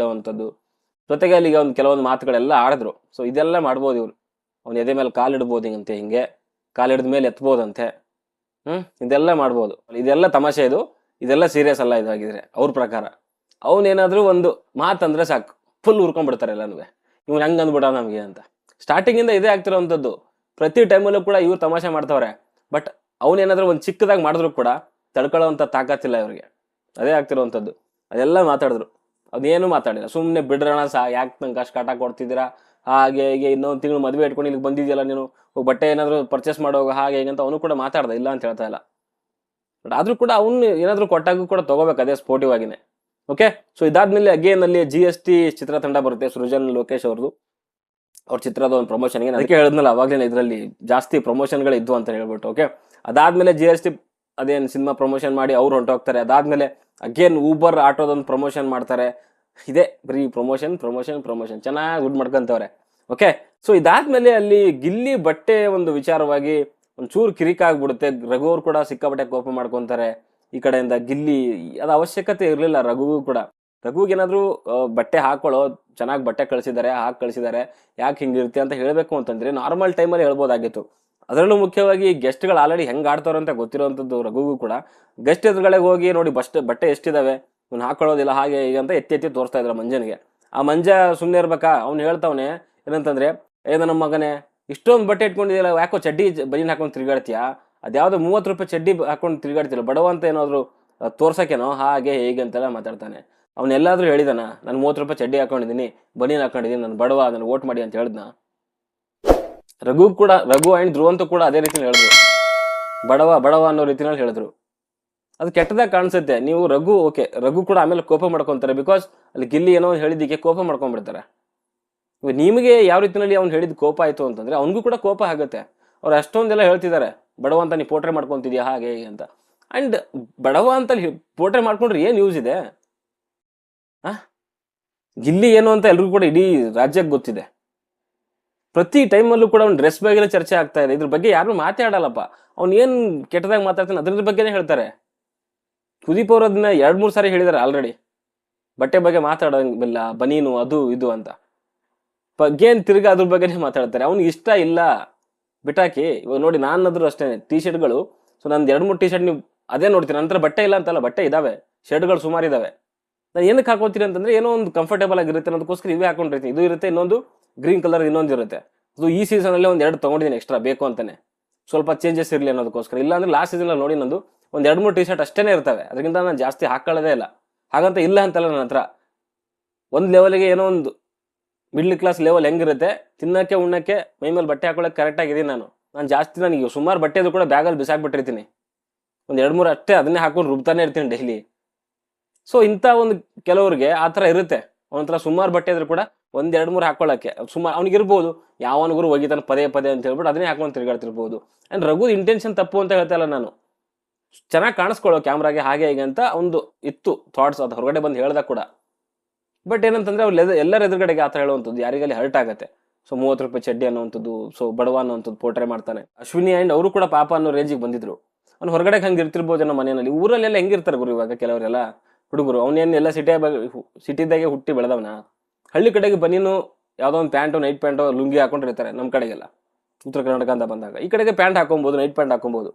ಜೊತೆಗೆ ಅಲ್ಲಿಗೆ ಒಂದು ಕೆಲವೊಂದು ಮಾತುಗಳೆಲ್ಲ ಆಡಿದ್ರು. ಸೊ ಇದೆಲ್ಲ ಮಾಡ್ಬೋದು ಇವರು. ಅವ್ನ ಎದೆ ಮೇಲೆ ಕಾಲು ಇಡ್ಬೋದು ಹಿಂಗಂತೆ ಹಿಂಗೆ. ಕಾಲು ಹಿಡಿದ ಮೇಲೆ ಎತ್ಬೋದಂತೆ. ಹ್ಞೂ ಇದೆಲ್ಲ ಮಾಡ್ಬೋದು. ಇದೆಲ್ಲ ತಮಾಷೆ ಇದು. ಇದೆಲ್ಲ ಸೀರಿಯಸ್ ಅಲ್ಲ ಇದಾಗಿದ್ರೆ, ಅವ್ರ ಪ್ರಕಾರ. ಅವನೇನಾದ್ರೂ ಒಂದು ಮಾತಂದ್ರೆ ಸಾಕು. ಫುಲ್ ಉರ್ಕೊಂಡ್ಬಿಡ್ತಾರೆ ಎಲ್ಲನೂ ಇವ್ನು ಹೆಂಗೆ ಅಂದ್ಬಿಡ ನಮಗೆ ಅಂತ. ಸ್ಟಾರ್ಟಿಂಗಿಂದ ಇದೇ ಆಗ್ತಿರೋವಂಥದ್ದು ಪ್ರತಿ ಟೈಮಲ್ಲೂ ಕೂಡ ಇವ್ರು ತಮಾಷೆ ಮಾಡ್ತಾವ್ರೆ. ಬಟ್ ಅವನೇನಾದರೂ ಒಂದು ಚಿಕ್ಕದಾಗಿ ಮಾಡಿದ್ರು ಕೂಡ ತಡ್ಕೊಳ್ಳೋವಂಥ ತಾಕತ್ತಿಲ್ಲ ಇವ್ರಿಗೆ. ಅದೇ ಆಗ್ತಿರೋವಂಥದ್ದು ಅದೆಲ್ಲ ಮಾತಾಡಿದ್ರು. ಅದೇನು ಮಾತಾಡಿಲ್ಲ. ಸುಮ್ಮನೆ ಬಿಡ್ರಣ ಸಹ ಯಾಕೆ ನಂಗೆ ಕಷ್ಟ ಕಾಟ ಕೊಡ್ತಿದ್ದೀರಾ? ಹಾಗೆ ಹೀಗೆ ಇನ್ನೊಂದು ತಿಂಗಳು ಮದುವೆ ಇಟ್ಕೊಂಡು ಇಲ್ಲಿಗೆ ಬಂದಿದ್ಯಲ್ಲ ನೀನು? ಬಟ್ಟೆ ಏನಾದರೂ ಪರ್ಚೇಸ್ ಮಾಡೋಗ ಹಾಗೆ ಹೀಗೆ ಅಂತ ಅವನು ಕೂಡ ಮಾತಾಡ್ದ. ಇಲ್ಲ ಅಂತ ಹೇಳ್ತಾ ಇಲ್ಲ. ಬಟ್ ಆದ್ರೂ ಕೂಡ ಅವನು ಏನಾದರೂ ಕೊಟ್ಟಾಗೂ ಕೂಡ ತೊಗೋಬೇಕು. ಅದೇ ಸ್ಪೋರ್ಟಿವ್ ಆಗಿನೇ. ಓಕೆ ಸೊ ಇದಾದ್ಮೇಲೆ ಅಗೇನ್ ಅಲ್ಲಿ ಜಿ ಎಸ್ ಟಿ ಚಿತ್ರತಂಡ ಬರುತ್ತೆ ಸೃಜನ್ ಲೋಕೇಶ್ ಅವ್ರದ್ದು ಅವ್ರ ಚಿತ್ರದ ಒಂದು ಪ್ರಮೋಷನ್ಗೆ ಅದಕ್ಕೆ ಹೇಳಿದ್ನಲ್ಲ ಅವಾಗಲೇ ಇದರಲ್ಲಿ ಜಾಸ್ತಿ ಪ್ರಮೋಷನ್ಗಳು ಇದ್ವು ಅಂತ ಹೇಳ್ಬಿಟ್ಟು ಓಕೆ ಅದಾದ್ಮೇಲೆ ಜಿ ಎಸ್ ಟಿ ಅದೇನು ಸಿನಿಮಾ ಪ್ರಮೋಷನ್ ಮಾಡಿ ಅವ್ರು ಹೊಂಟೋಗ್ತಾರೆ. ಅದಾದ್ಮೇಲೆ ಅಗೇನ್ ಊಬರ್ ಆಟೋದೊಂದು ಪ್ರಮೋಷನ್ ಮಾಡ್ತಾರೆ. ಇದೆ ಬರೀ ಪ್ರಮೋಷನ್ ಪ್ರಮೋಷನ್ ಪ್ರಮೋಷನ್ ಚೆನ್ನಾಗಿ ಗುಡ್ ಮಾಡ್ಕೊಂತವ್ರೆ ಓಕೆ ಸೊ ಇದಾದ್ಮೇಲೆ ಅಲ್ಲಿ ಗಿಲ್ಲಿ ಬಟ್ಟೆ ಒಂದು ವಿಚಾರವಾಗಿ ಒಂಚೂರು ಕಿರಿಕಾಗ್ಬಿಡುತ್ತೆ ರಘು ಅವ್ರು ಕೂಡ ಸಿಕ್ಕಾಪಟ್ಟೆ ಕೋಪ ಮಾಡ್ಕೊಂತಾರೆ. ಈ ಕಡೆಯಿಂದ ಗಿಲ್ಲಿ, ಅದು ಅವಶ್ಯಕತೆ ಇರಲಿಲ್ಲ ರಘುಗೂ ಕೂಡ. ರಘುಗೆ ಏನಾದ್ರು ಬಟ್ಟೆ ಹಾಕೊಳ್ಳೋ ಚೆನ್ನಾಗಿ ಬಟ್ಟೆ ಕಳಿಸಿದ್ದಾರೆ ಹಾಕಿ ಕಳಿಸಿದ್ದಾರೆ ಯಾಕೆ ಹಿಂಗಿರುತ್ತೆ ಅಂತ ಹೇಳಬೇಕು ಅಂತಂದ್ರೆ ನಾರ್ಮಲ್ ಟೈಮಲ್ಲಿ ಹೇಳ್ಬೋದಾಗಿತ್ತು. ಅದರಲ್ಲೂ ಮುಖ್ಯವಾಗಿ ಗೆಸ್ಟ್ಗಳು ಆಲ್ರೆಡಿ ಹೆಂಗ್ ಆಡ್ತಾರೋ ಅಂತ ಗೊತ್ತಿರೋವಂಥದ್ದು ರಘುಗೂ ಕೂಡ. ಗೆಸ್ಟ್ ಎದುರುಗಳಿಗೆ ಹೋಗಿ ನೋಡಿ ಬಸ್ಟ್ ಬಟ್ಟೆ ಎಷ್ಟಿದಾವೆ, ಇವ್ನು ಹಾಕೊಳ್ಳೋದಿಲ್ಲ ಹಾಗೆ ಹೀಗೆ ಅಂತ ಎತ್ತಿ ಎತ್ತಿ ತೋರಿಸ್ತಾ ಇದ್ರು ಮಂಜನಿಗೆ. ಆ ಮಂಜ ಸುಮ್ಮನೆ ಇರ್ಬೇಕಾ? ಅವ್ನು ಹೇಳ್ತಾವನೆ, ಏನಂತಂದ್ರೆ, ಏ ನಮ್ಮ ಮಗನೇ, ಇಷ್ಟೊಂದು ಬಟ್ಟೆ ಇಟ್ಕೊಂಡಿದ್ಯಲ್ಲ, ಯಾಕೋ ಚಡ್ಡಿ ಬಜಿನ ಹಾಕೊಂಡು ತಿರುಗಾಡ್ತೀಯಾ? ಅದ್ಯಾವ್ದೋ ಮೂವತ್ತು ರೂಪಾಯಿ ಚಡ್ಡಿ ಹಾಕೊಂಡು ತಿರುಗಾಡ್ತಿಲ್ಲ ಬಡವ ಅಂತ ಏನಾದರೂ ತೋರ್ಸೋಕೇನೋ? ಹಾಗೆ ಹೇಗೆ ಅಂತೆಲ್ಲ ಮಾತಾಡ್ತಾನೆ. ಅವನ್ನೆಲ್ಲಾದರೂ ಹೇಳಿದಾನ? ನಾನು ಮೂವತ್ತು ರೂಪಾಯಿ ಚಡ್ಡಿ ಹಾಕೊಂಡಿದ್ದೀನಿ, ಬನೀನ್ ಹಾಕೊಂಡಿದ್ದೀನಿ, ನಾನು ಬಡವ ನಾನು ಓಟ್ ಮಾಡಿ ಅಂತ ಹೇಳಿದ್ನ? ರಘು ಕೂಡ, ರಘು ಆ್ಯಂಡ್ ಧ್ರುವ ಅಂತೂ ಕೂಡ ಅದೇ ರೀತಿಯಲ್ಲಿ ಹೇಳಿದ್ರು. ಬಡವ ಬಡವ ಅನ್ನೋ ರೀತಿನಲ್ಲಿ ಹೇಳಿದ್ರು. ಅದು ಕೆಟ್ಟದಾಗ ಕಾಣಿಸುತ್ತೆ. ನೀವು ರಘು, ಓಕೆ, ರಘು ಕೂಡ ಆಮೇಲೆ ಕೋಪ ಮಾಡ್ಕೊತಾರೆ ಬಿಕಾಸ್ ಅಲ್ಲಿ ಗಿಲ್ಲಿ ಏನೋ ಹೇಳಿದ್ದಕ್ಕೆ ಕೋಪ ಮಾಡ್ಕೊಂಡ್ಬಿಡ್ತಾರೆ. ನಿಮಗೆ ಯಾವ ರೀತಿಯಲ್ಲಿ ಅವ್ನು ಹೇಳಿದ ಕೋಪ ಆಯಿತು ಅಂತಂದರೆ, ಅವನಿಗೂ ಕೂಡ ಕೋಪ ಆಗುತ್ತೆ. ಅವ್ರು ಅಷ್ಟೊಂದೆಲ್ಲ ಹೇಳ್ತಿದ್ದಾರೆ. ಬಡವ ಅಂತ ನೀ ಪೋಟ್ರೆ ಮಾಡ್ಕೊತಿದ್ಯಾ ಹಾಗೆ ಅಂತ. ಅಂಡ್ ಬಡವ ಅಂತ ಪೋಟ್ರೆ ಮಾಡ್ಕೊಂಡ್ರೆ ಏನು ಯೂಸ್ ಇದೆ? ಹಾಂ? ಗಿಲ್ಲಿ ಏನು ಅಂತ ಎಲ್ರಿಗೂ ಕೂಡ ಇಡೀ ರಾಜ್ಯಕ್ಕೆ ಗೊತ್ತಿದೆ. ಪ್ರತಿ ಟೈಮಲ್ಲೂ ಕೂಡ ಅವ್ನು ಡ್ರೆಸ್ ಬಗ್ಗೆ ಚರ್ಚೆ ಆಗ್ತಾ ಇದೆ. ಇದ್ರ ಬಗ್ಗೆ ಯಾರು ಮಾತಾಡಲ್ಲಪ್ಪ. ಅವ್ನು ಏನು ಕೆಟ್ಟದಾಗ ಮಾತಾಡ್ತಾನೆ ಅದ್ರ ಬಗ್ಗೆನೇ ಹೇಳ್ತಾರೆ. ಕುದೀಪ್ ಅವರು ಅದನ್ನ ಎರಡು ಮೂರು ಸಾರಿ ಹೇಳಿದ್ದಾರೆ ಆಲ್ರೆಡಿ ಬಟ್ಟೆ ಬಗ್ಗೆ ಮಾತಾಡೋಂಗಿಲ್ಲ, ಬನೀನು ಅದು ಇದು ಅಂತ. ಬಗ್ಗೇನು ತಿರ್ಗಾ ಅದ್ರ ಬಗ್ಗೆನೇ ಮಾತಾಡ್ತಾರೆ. ಅವ್ನಿಗೆ ಇಷ್ಟ ಇಲ್ಲ. ಬಿಟಾಕಿ ಇವಾಗ ನೋಡಿ ನಾನಾದ್ರೂ ಅಷ್ಟೇ ಟಿ ಶರ್ಟ್ಗಳು ಸೊ ನಂದು ಎರಡು ಮೂರು ಟಿ ಶರ್ಟ್ ನೀವು ಅದೇ ನೋಡ್ತೀನಿ ನಂತರ ಬಟ್ಟೆ ಇಲ್ಲ ಅಂತಲ್ಲ, ಬಟ್ಟೆ ಇದಾವೆ. ಶರ್ಟ್ಗಳು ಸುಮಾರು ಇದಾವೆ. ನಾನು ಏನಕ್ಕೆ ಹಾಕೋತೀನಿ ಅಂತಂದ್ರೆ, ಏನೋ ಒಂದು ಕಂಫರ್ಟೇಬಲ್ ಆಗಿರುತ್ತೆ ಅನ್ನೋದಕ್ಕೋಸ್ಕರ ಇವೇ ಹಾಕೊಂಡಿರ್ತೀನಿ ಇದು ಇರುತ್ತೆ ಇನ್ನೊಂದು ಗ್ರೀನ್ ಕಲರ್ ಇನ್ನೊಂದು ಇರುತ್ತೆ. ಅದು ಈ ಸೀಸನಲ್ಲಿ ಒಂದು ಎರಡು ತೊಗೊಂಡಿದ್ದೀನಿ ಎಕ್ಸ್ಟ್ರಾ ಬೇಕು ಅಂತಾನೆ. ಸ್ವಲ್ಪ ಚೇಂಜಸ್ ಇರಲಿ ಅನ್ನೋದಕ್ಕೋಸ್ಕರ. ಇಲ್ಲ ಅಂದ್ರೆ ಲಾಸ್ಟ್ ಸೀಸನ್ ನೋಡಿ ನಂದು ಒಂದು ಎರಡು ಮೂರು ಟಿ ಶರ್ಟ್ ಅಷ್ಟೇ ಇರ್ತವೆ. ಅದರಿಂದ ನಾನು ಜಾಸ್ತಿ ಹಾಕೊಳ್ಳೋದೇ ಇಲ್ಲ. ಹಾಗಂತ ಇಲ್ಲ ಅಂತಲ್ಲ ನನ್ನ ಹತ್ರ. ಒಂದು ಲೆವೆಲ್ಗೆ ಏನೋ ಒಂದು ಮಿಡ್ಲ್ ಕ್ಲಾಸ್ ಲೆವೆಲ್ ಹೆಂಗಿರುತ್ತೆ? ತಿನ್ನಕ್ಕೆ, ಉಣ್ಣಕ್ಕೆ, ಮೈ ಮೇಲೆ ಬಟ್ಟೆ ಹಾಕೊಳ್ಳೋಕೆ ಕರೆಕ್ಟಾಗಿದ್ದೀನಿ ನಾನು. ನಾನು ಜಾಸ್ತಿ ನನಗೆ ಸುಮಾರು ಬಟ್ಟೆದು ಕೂಡ ಬ್ಯಾಗಲ್ಲಿ ಬಿಸಾಕ್ಬಿಟ್ಟಿರ್ತೀನಿ ಒಂದು ಎರಡು, ಮೂರು ಅಷ್ಟೇ ಅದನ್ನೇ ಹಾಕೊಂಡು ರುಬ್ತಾನೆ ಇರ್ತೀನಿ ಡೈಲಿ ಸೊ ಇಂಥ ಒಂದು ಕೆಲವರಿಗೆ ಆ ಥರ ಇರುತ್ತೆ. ಒಂಥರ ಸುಮಾರು ಬಟ್ಟೆ ಇದ್ರೂ ಕೂಡ ಒಂದು ಎರಡು, ಮೂರು ಹಾಕೊಳ್ಳೋಕ್ಕೆ. ಸುಮಾರು ಅವ್ನಿಗೆ ಇರ್ಬೋದು ಯಾವನಿಗೂ ಹೋಗಿತಾನೆ ಪದೇ ಪದೇ ಅಂತ ಹೇಳ್ಬಿಟ್ಟು ಅದನ್ನೇ ಹಾಕೊಂಡು ತಿರುಗಾಡ್ತಿರ್ಬೋದು. ಆ್ಯಂಡ್ ರಘು ಇಂಟೆನ್ಷನ್ ತಪ್ಪು ಅಂತ ಹೇಳ್ತಾ ಇಲ್ಲ ನಾನು. ಚೆನ್ನಾಗಿ ಕಾಣಿಸ್ಕೊಳ್ಳೋ ಕ್ಯಾಮ್ರಾಗೆ ಹಾಗೆ ಹೀಗೆ ಅಂತ ಒಂದು ಇತ್ತು ಥಾಟ್ಸ್ ಅದು ಹೊರಗಡೆ ಬಂದು ಹೇಳ್ದಾಗ ಕೂಡ. ಬಟ್ ಏನಂತಂದ್ರೆ ಅವ್ರು ಎಲ್ಲರ ಎದುರುಗಡೆಗೆ ಆ ಥರ ಹೇಳುವಂಥದ್ದು ಯಾರಿಗಲ್ಲಿ ಹರ್ಟ್ ಆಗುತ್ತೆ. ಸೊ ಮೂವತ್ತು ರೂಪಾಯಿ ಚಡ್ಡಿ ಅನ್ನುವಂಥದ್ದು ಸೊ ಬಡವ ಅನ್ನುವಂಥದ್ದು ಪೋಟ್ರೆ ಮಾಡ್ತಾನೆ. ಅಶ್ವಿನಿ ಆ್ಯಂಡ್ ಅವರು ಕೂಡ ಪಾಪ ಅನ್ನೋ ರೇಂಜಿಗೆ ಬಂದಿದ್ರು. ಅವ್ನು ಹೊರಗಡೆ ಹಂಗೆ ಇರ್ತಿರ್ಬೋದು ನಮ್ಮ ಮನೆಯಲ್ಲಿ. ಊರಲ್ಲೆಲ್ಲ ಹೆಂಗಿರ್ತಾರೆ ಗುರು ಇವಾಗ ಕೆಲವರೆಲ್ಲ? ಹುಡುಗರು ಅವನೇನು ಎಲ್ಲ ಸಿಟಿ ಸಿಟಿದಾಗೆ ಹುಟ್ಟಿ ಬೆಳೆದವನ? ಹಳ್ಳಿ ಕಡೆಗೆ ಬನೀನು ಯಾವುದೋ ಒಂದು ಪ್ಯಾಂಟು ನೈಟ್ ಪ್ಯಾಂಟು ಲುಂಗಿ ಹಾಕೊಂಡಿರ್ತಾರೆ ನಮ್ಮ ಕಡೆಗೆಲ್ಲ. ಉತ್ತರ ಕರ್ನಾಟಕ ಅಂತ ಬಂದಾಗ. ಈ ಕಡೆಗೆ ಪ್ಯಾಂಟ್ ಹಾಕೊಬೋದು ನೈಟ್ ಪ್ಯಾಂಟ್ ಹಾಕೊಬೋದು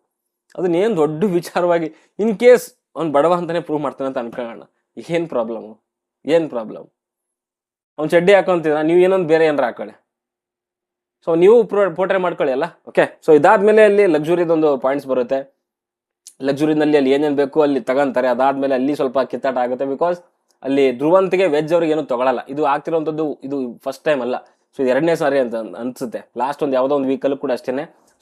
ಅದನ್ನೇನು ದೊಡ್ಡ ವಿಚಾರವಾಗಿ ಇನ್ ಕೇಸ್ ಅವ್ನು ಬಡವ ಅಂತಲೇ ಪ್ರೂವ್ ಮಾಡ್ತಾನೆ ಅಂತ ಅನ್ಕೊಳ್ಳೋಣ. ಏನು ಪ್ರಾಬ್ಲಮ್ಮು ಏನು ಪ್ರಾಬ್ಲಮ್ ಅವ್ನು ಚಡ್ಡಿ ಹಾಕೊಂತಿದ್ರ? ನೀವು ಏನೊಂದು ಬೇರೆ ಏನಾರ ಹಾಕೊಳ್ಳಿ. ಸೊ ನೀವು ಪೋಟ್ರೆ ಮಾಡ್ಕೊಳ್ಳಿ ಅಲ್ಲ? ಓಕೆ ಸೊ ಇದಾದ್ಮೇಲೆ ಅಲ್ಲಿ ಲಕ್ಸುರಿದೊಂದು ಪಾಯಿಂಟ್ಸ್ ಬರುತ್ತೆ. ಲಕ್ಸುರಿನಲ್ಲಿ ಅಲ್ಲಿ ಏನೇನು ಬೇಕು ಅಲ್ಲಿ ತಗೊಂತಾರೆ. ಅದಾದ್ಮೇಲೆ ಅಲ್ಲಿ ಸ್ವಲ್ಪ ಕಿತ್ತಾಟ ಆಗುತ್ತೆ ಬಿಕಾಸ್ ಅಲ್ಲಿ ಧ್ರುವಂತಿಗೆ ವೆಜ್ ಅವ್ರಿಗೆ ಏನು ತಗೊಳಲ್ಲ. ಇದು ಆಗ್ತಿರೋಂಥದ್ದು ಇದು ಫಸ್ಟ್ ಟೈಮ್ ಅಲ್ಲ. ಸೊ ಇದು ಎರಡನೇ ಸಾರಿ ಅಂತ ಅನ್- ಅನ್ಸುತ್ತೆ. ಲಾಸ್ಟ್ ಒಂದು ಯಾವುದೋ ಒಂದು ವೀಕಲ್ಲೂ ಕೂಡ ಅಷ್ಟೇ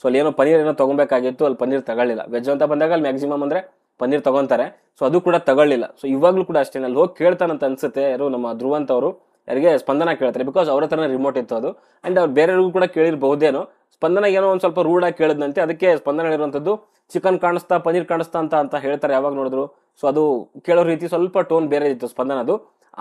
ಸೊ ಅಲ್ಲಿ ಏನೋ ಪನೀರ್ ಏನೋ ತಗೊಬೇಕಾಗಿತ್ತು ಅಲ್ಲಿ ಪನೀರ್ ತಗೊಳ್ಳಿಲ್ಲ. ವೆಜ್ ಅಂತ ಬಂದಾಗ ಅಲ್ಲಿ ಮ್ಯಾಕ್ಸಿಮಮ್ ಅಂದ್ರೆ ಪನ್ನೀರ್ ತಗೊಂತಾರೆ. ಸೊ ಅದು ಕೂಡ ತಗೊಳ್ಳಿಲ್ಲ. ಸೊ ಇವಾಗಲೂ ಕೂಡ ಅಷ್ಟೇ, ಅಲ್ಲಿ ಹೋಗಿ ಕೇಳ್ತಾನಂತ ಅನ್ಸುತ್ತೆ ಯಾರು ನಮ್ಮ ಧ್ರುವಂತ್ ಅವರು. ಯಾರಿಗೆ ಸ್ಪಂದನ ಕೇಳ್ತಾರೆ. ಬಿಕಾಸ್ ಅವ್ರ ಹತ್ರನೇ ರಿಮೋಟ್ ಇತ್ತು ಅದು. ಅಂಡ್ ಅವ್ರು ಬೇರೆಯವ್ರಿಗೂ ಕೂಡ ಕೇಳಿರ್ಬಹುದೇನೋ. ಸ್ಪಂದನ ಏನೋ ಒಂದು ಸ್ವಲ್ಪ ರೂಢಾಗಿ ಕೇಳಿದಂತೆ ಅದಕ್ಕೆ ಸ್ಪಂದನ ಹೇಳಿರುವಂಥದ್ದು, ಚಿಕನ್ ಕಾಣಿಸ್ತಾ, ಪನ್ನೀರ್ ಕಾಣಿಸ್ತಾ ಅಂತ ಅಂತ ಹೇಳ್ತಾರೆ ಯಾವಾಗ ನೋಡಿದ್ರು. ಸೊ ಅದು ಕೇಳೋ ರೀತಿ ಸ್ವಲ್ಪ ಟೋನ್ ಬೇರೆ ಇತ್ತು ಸ್ಪಂದನ ಅದು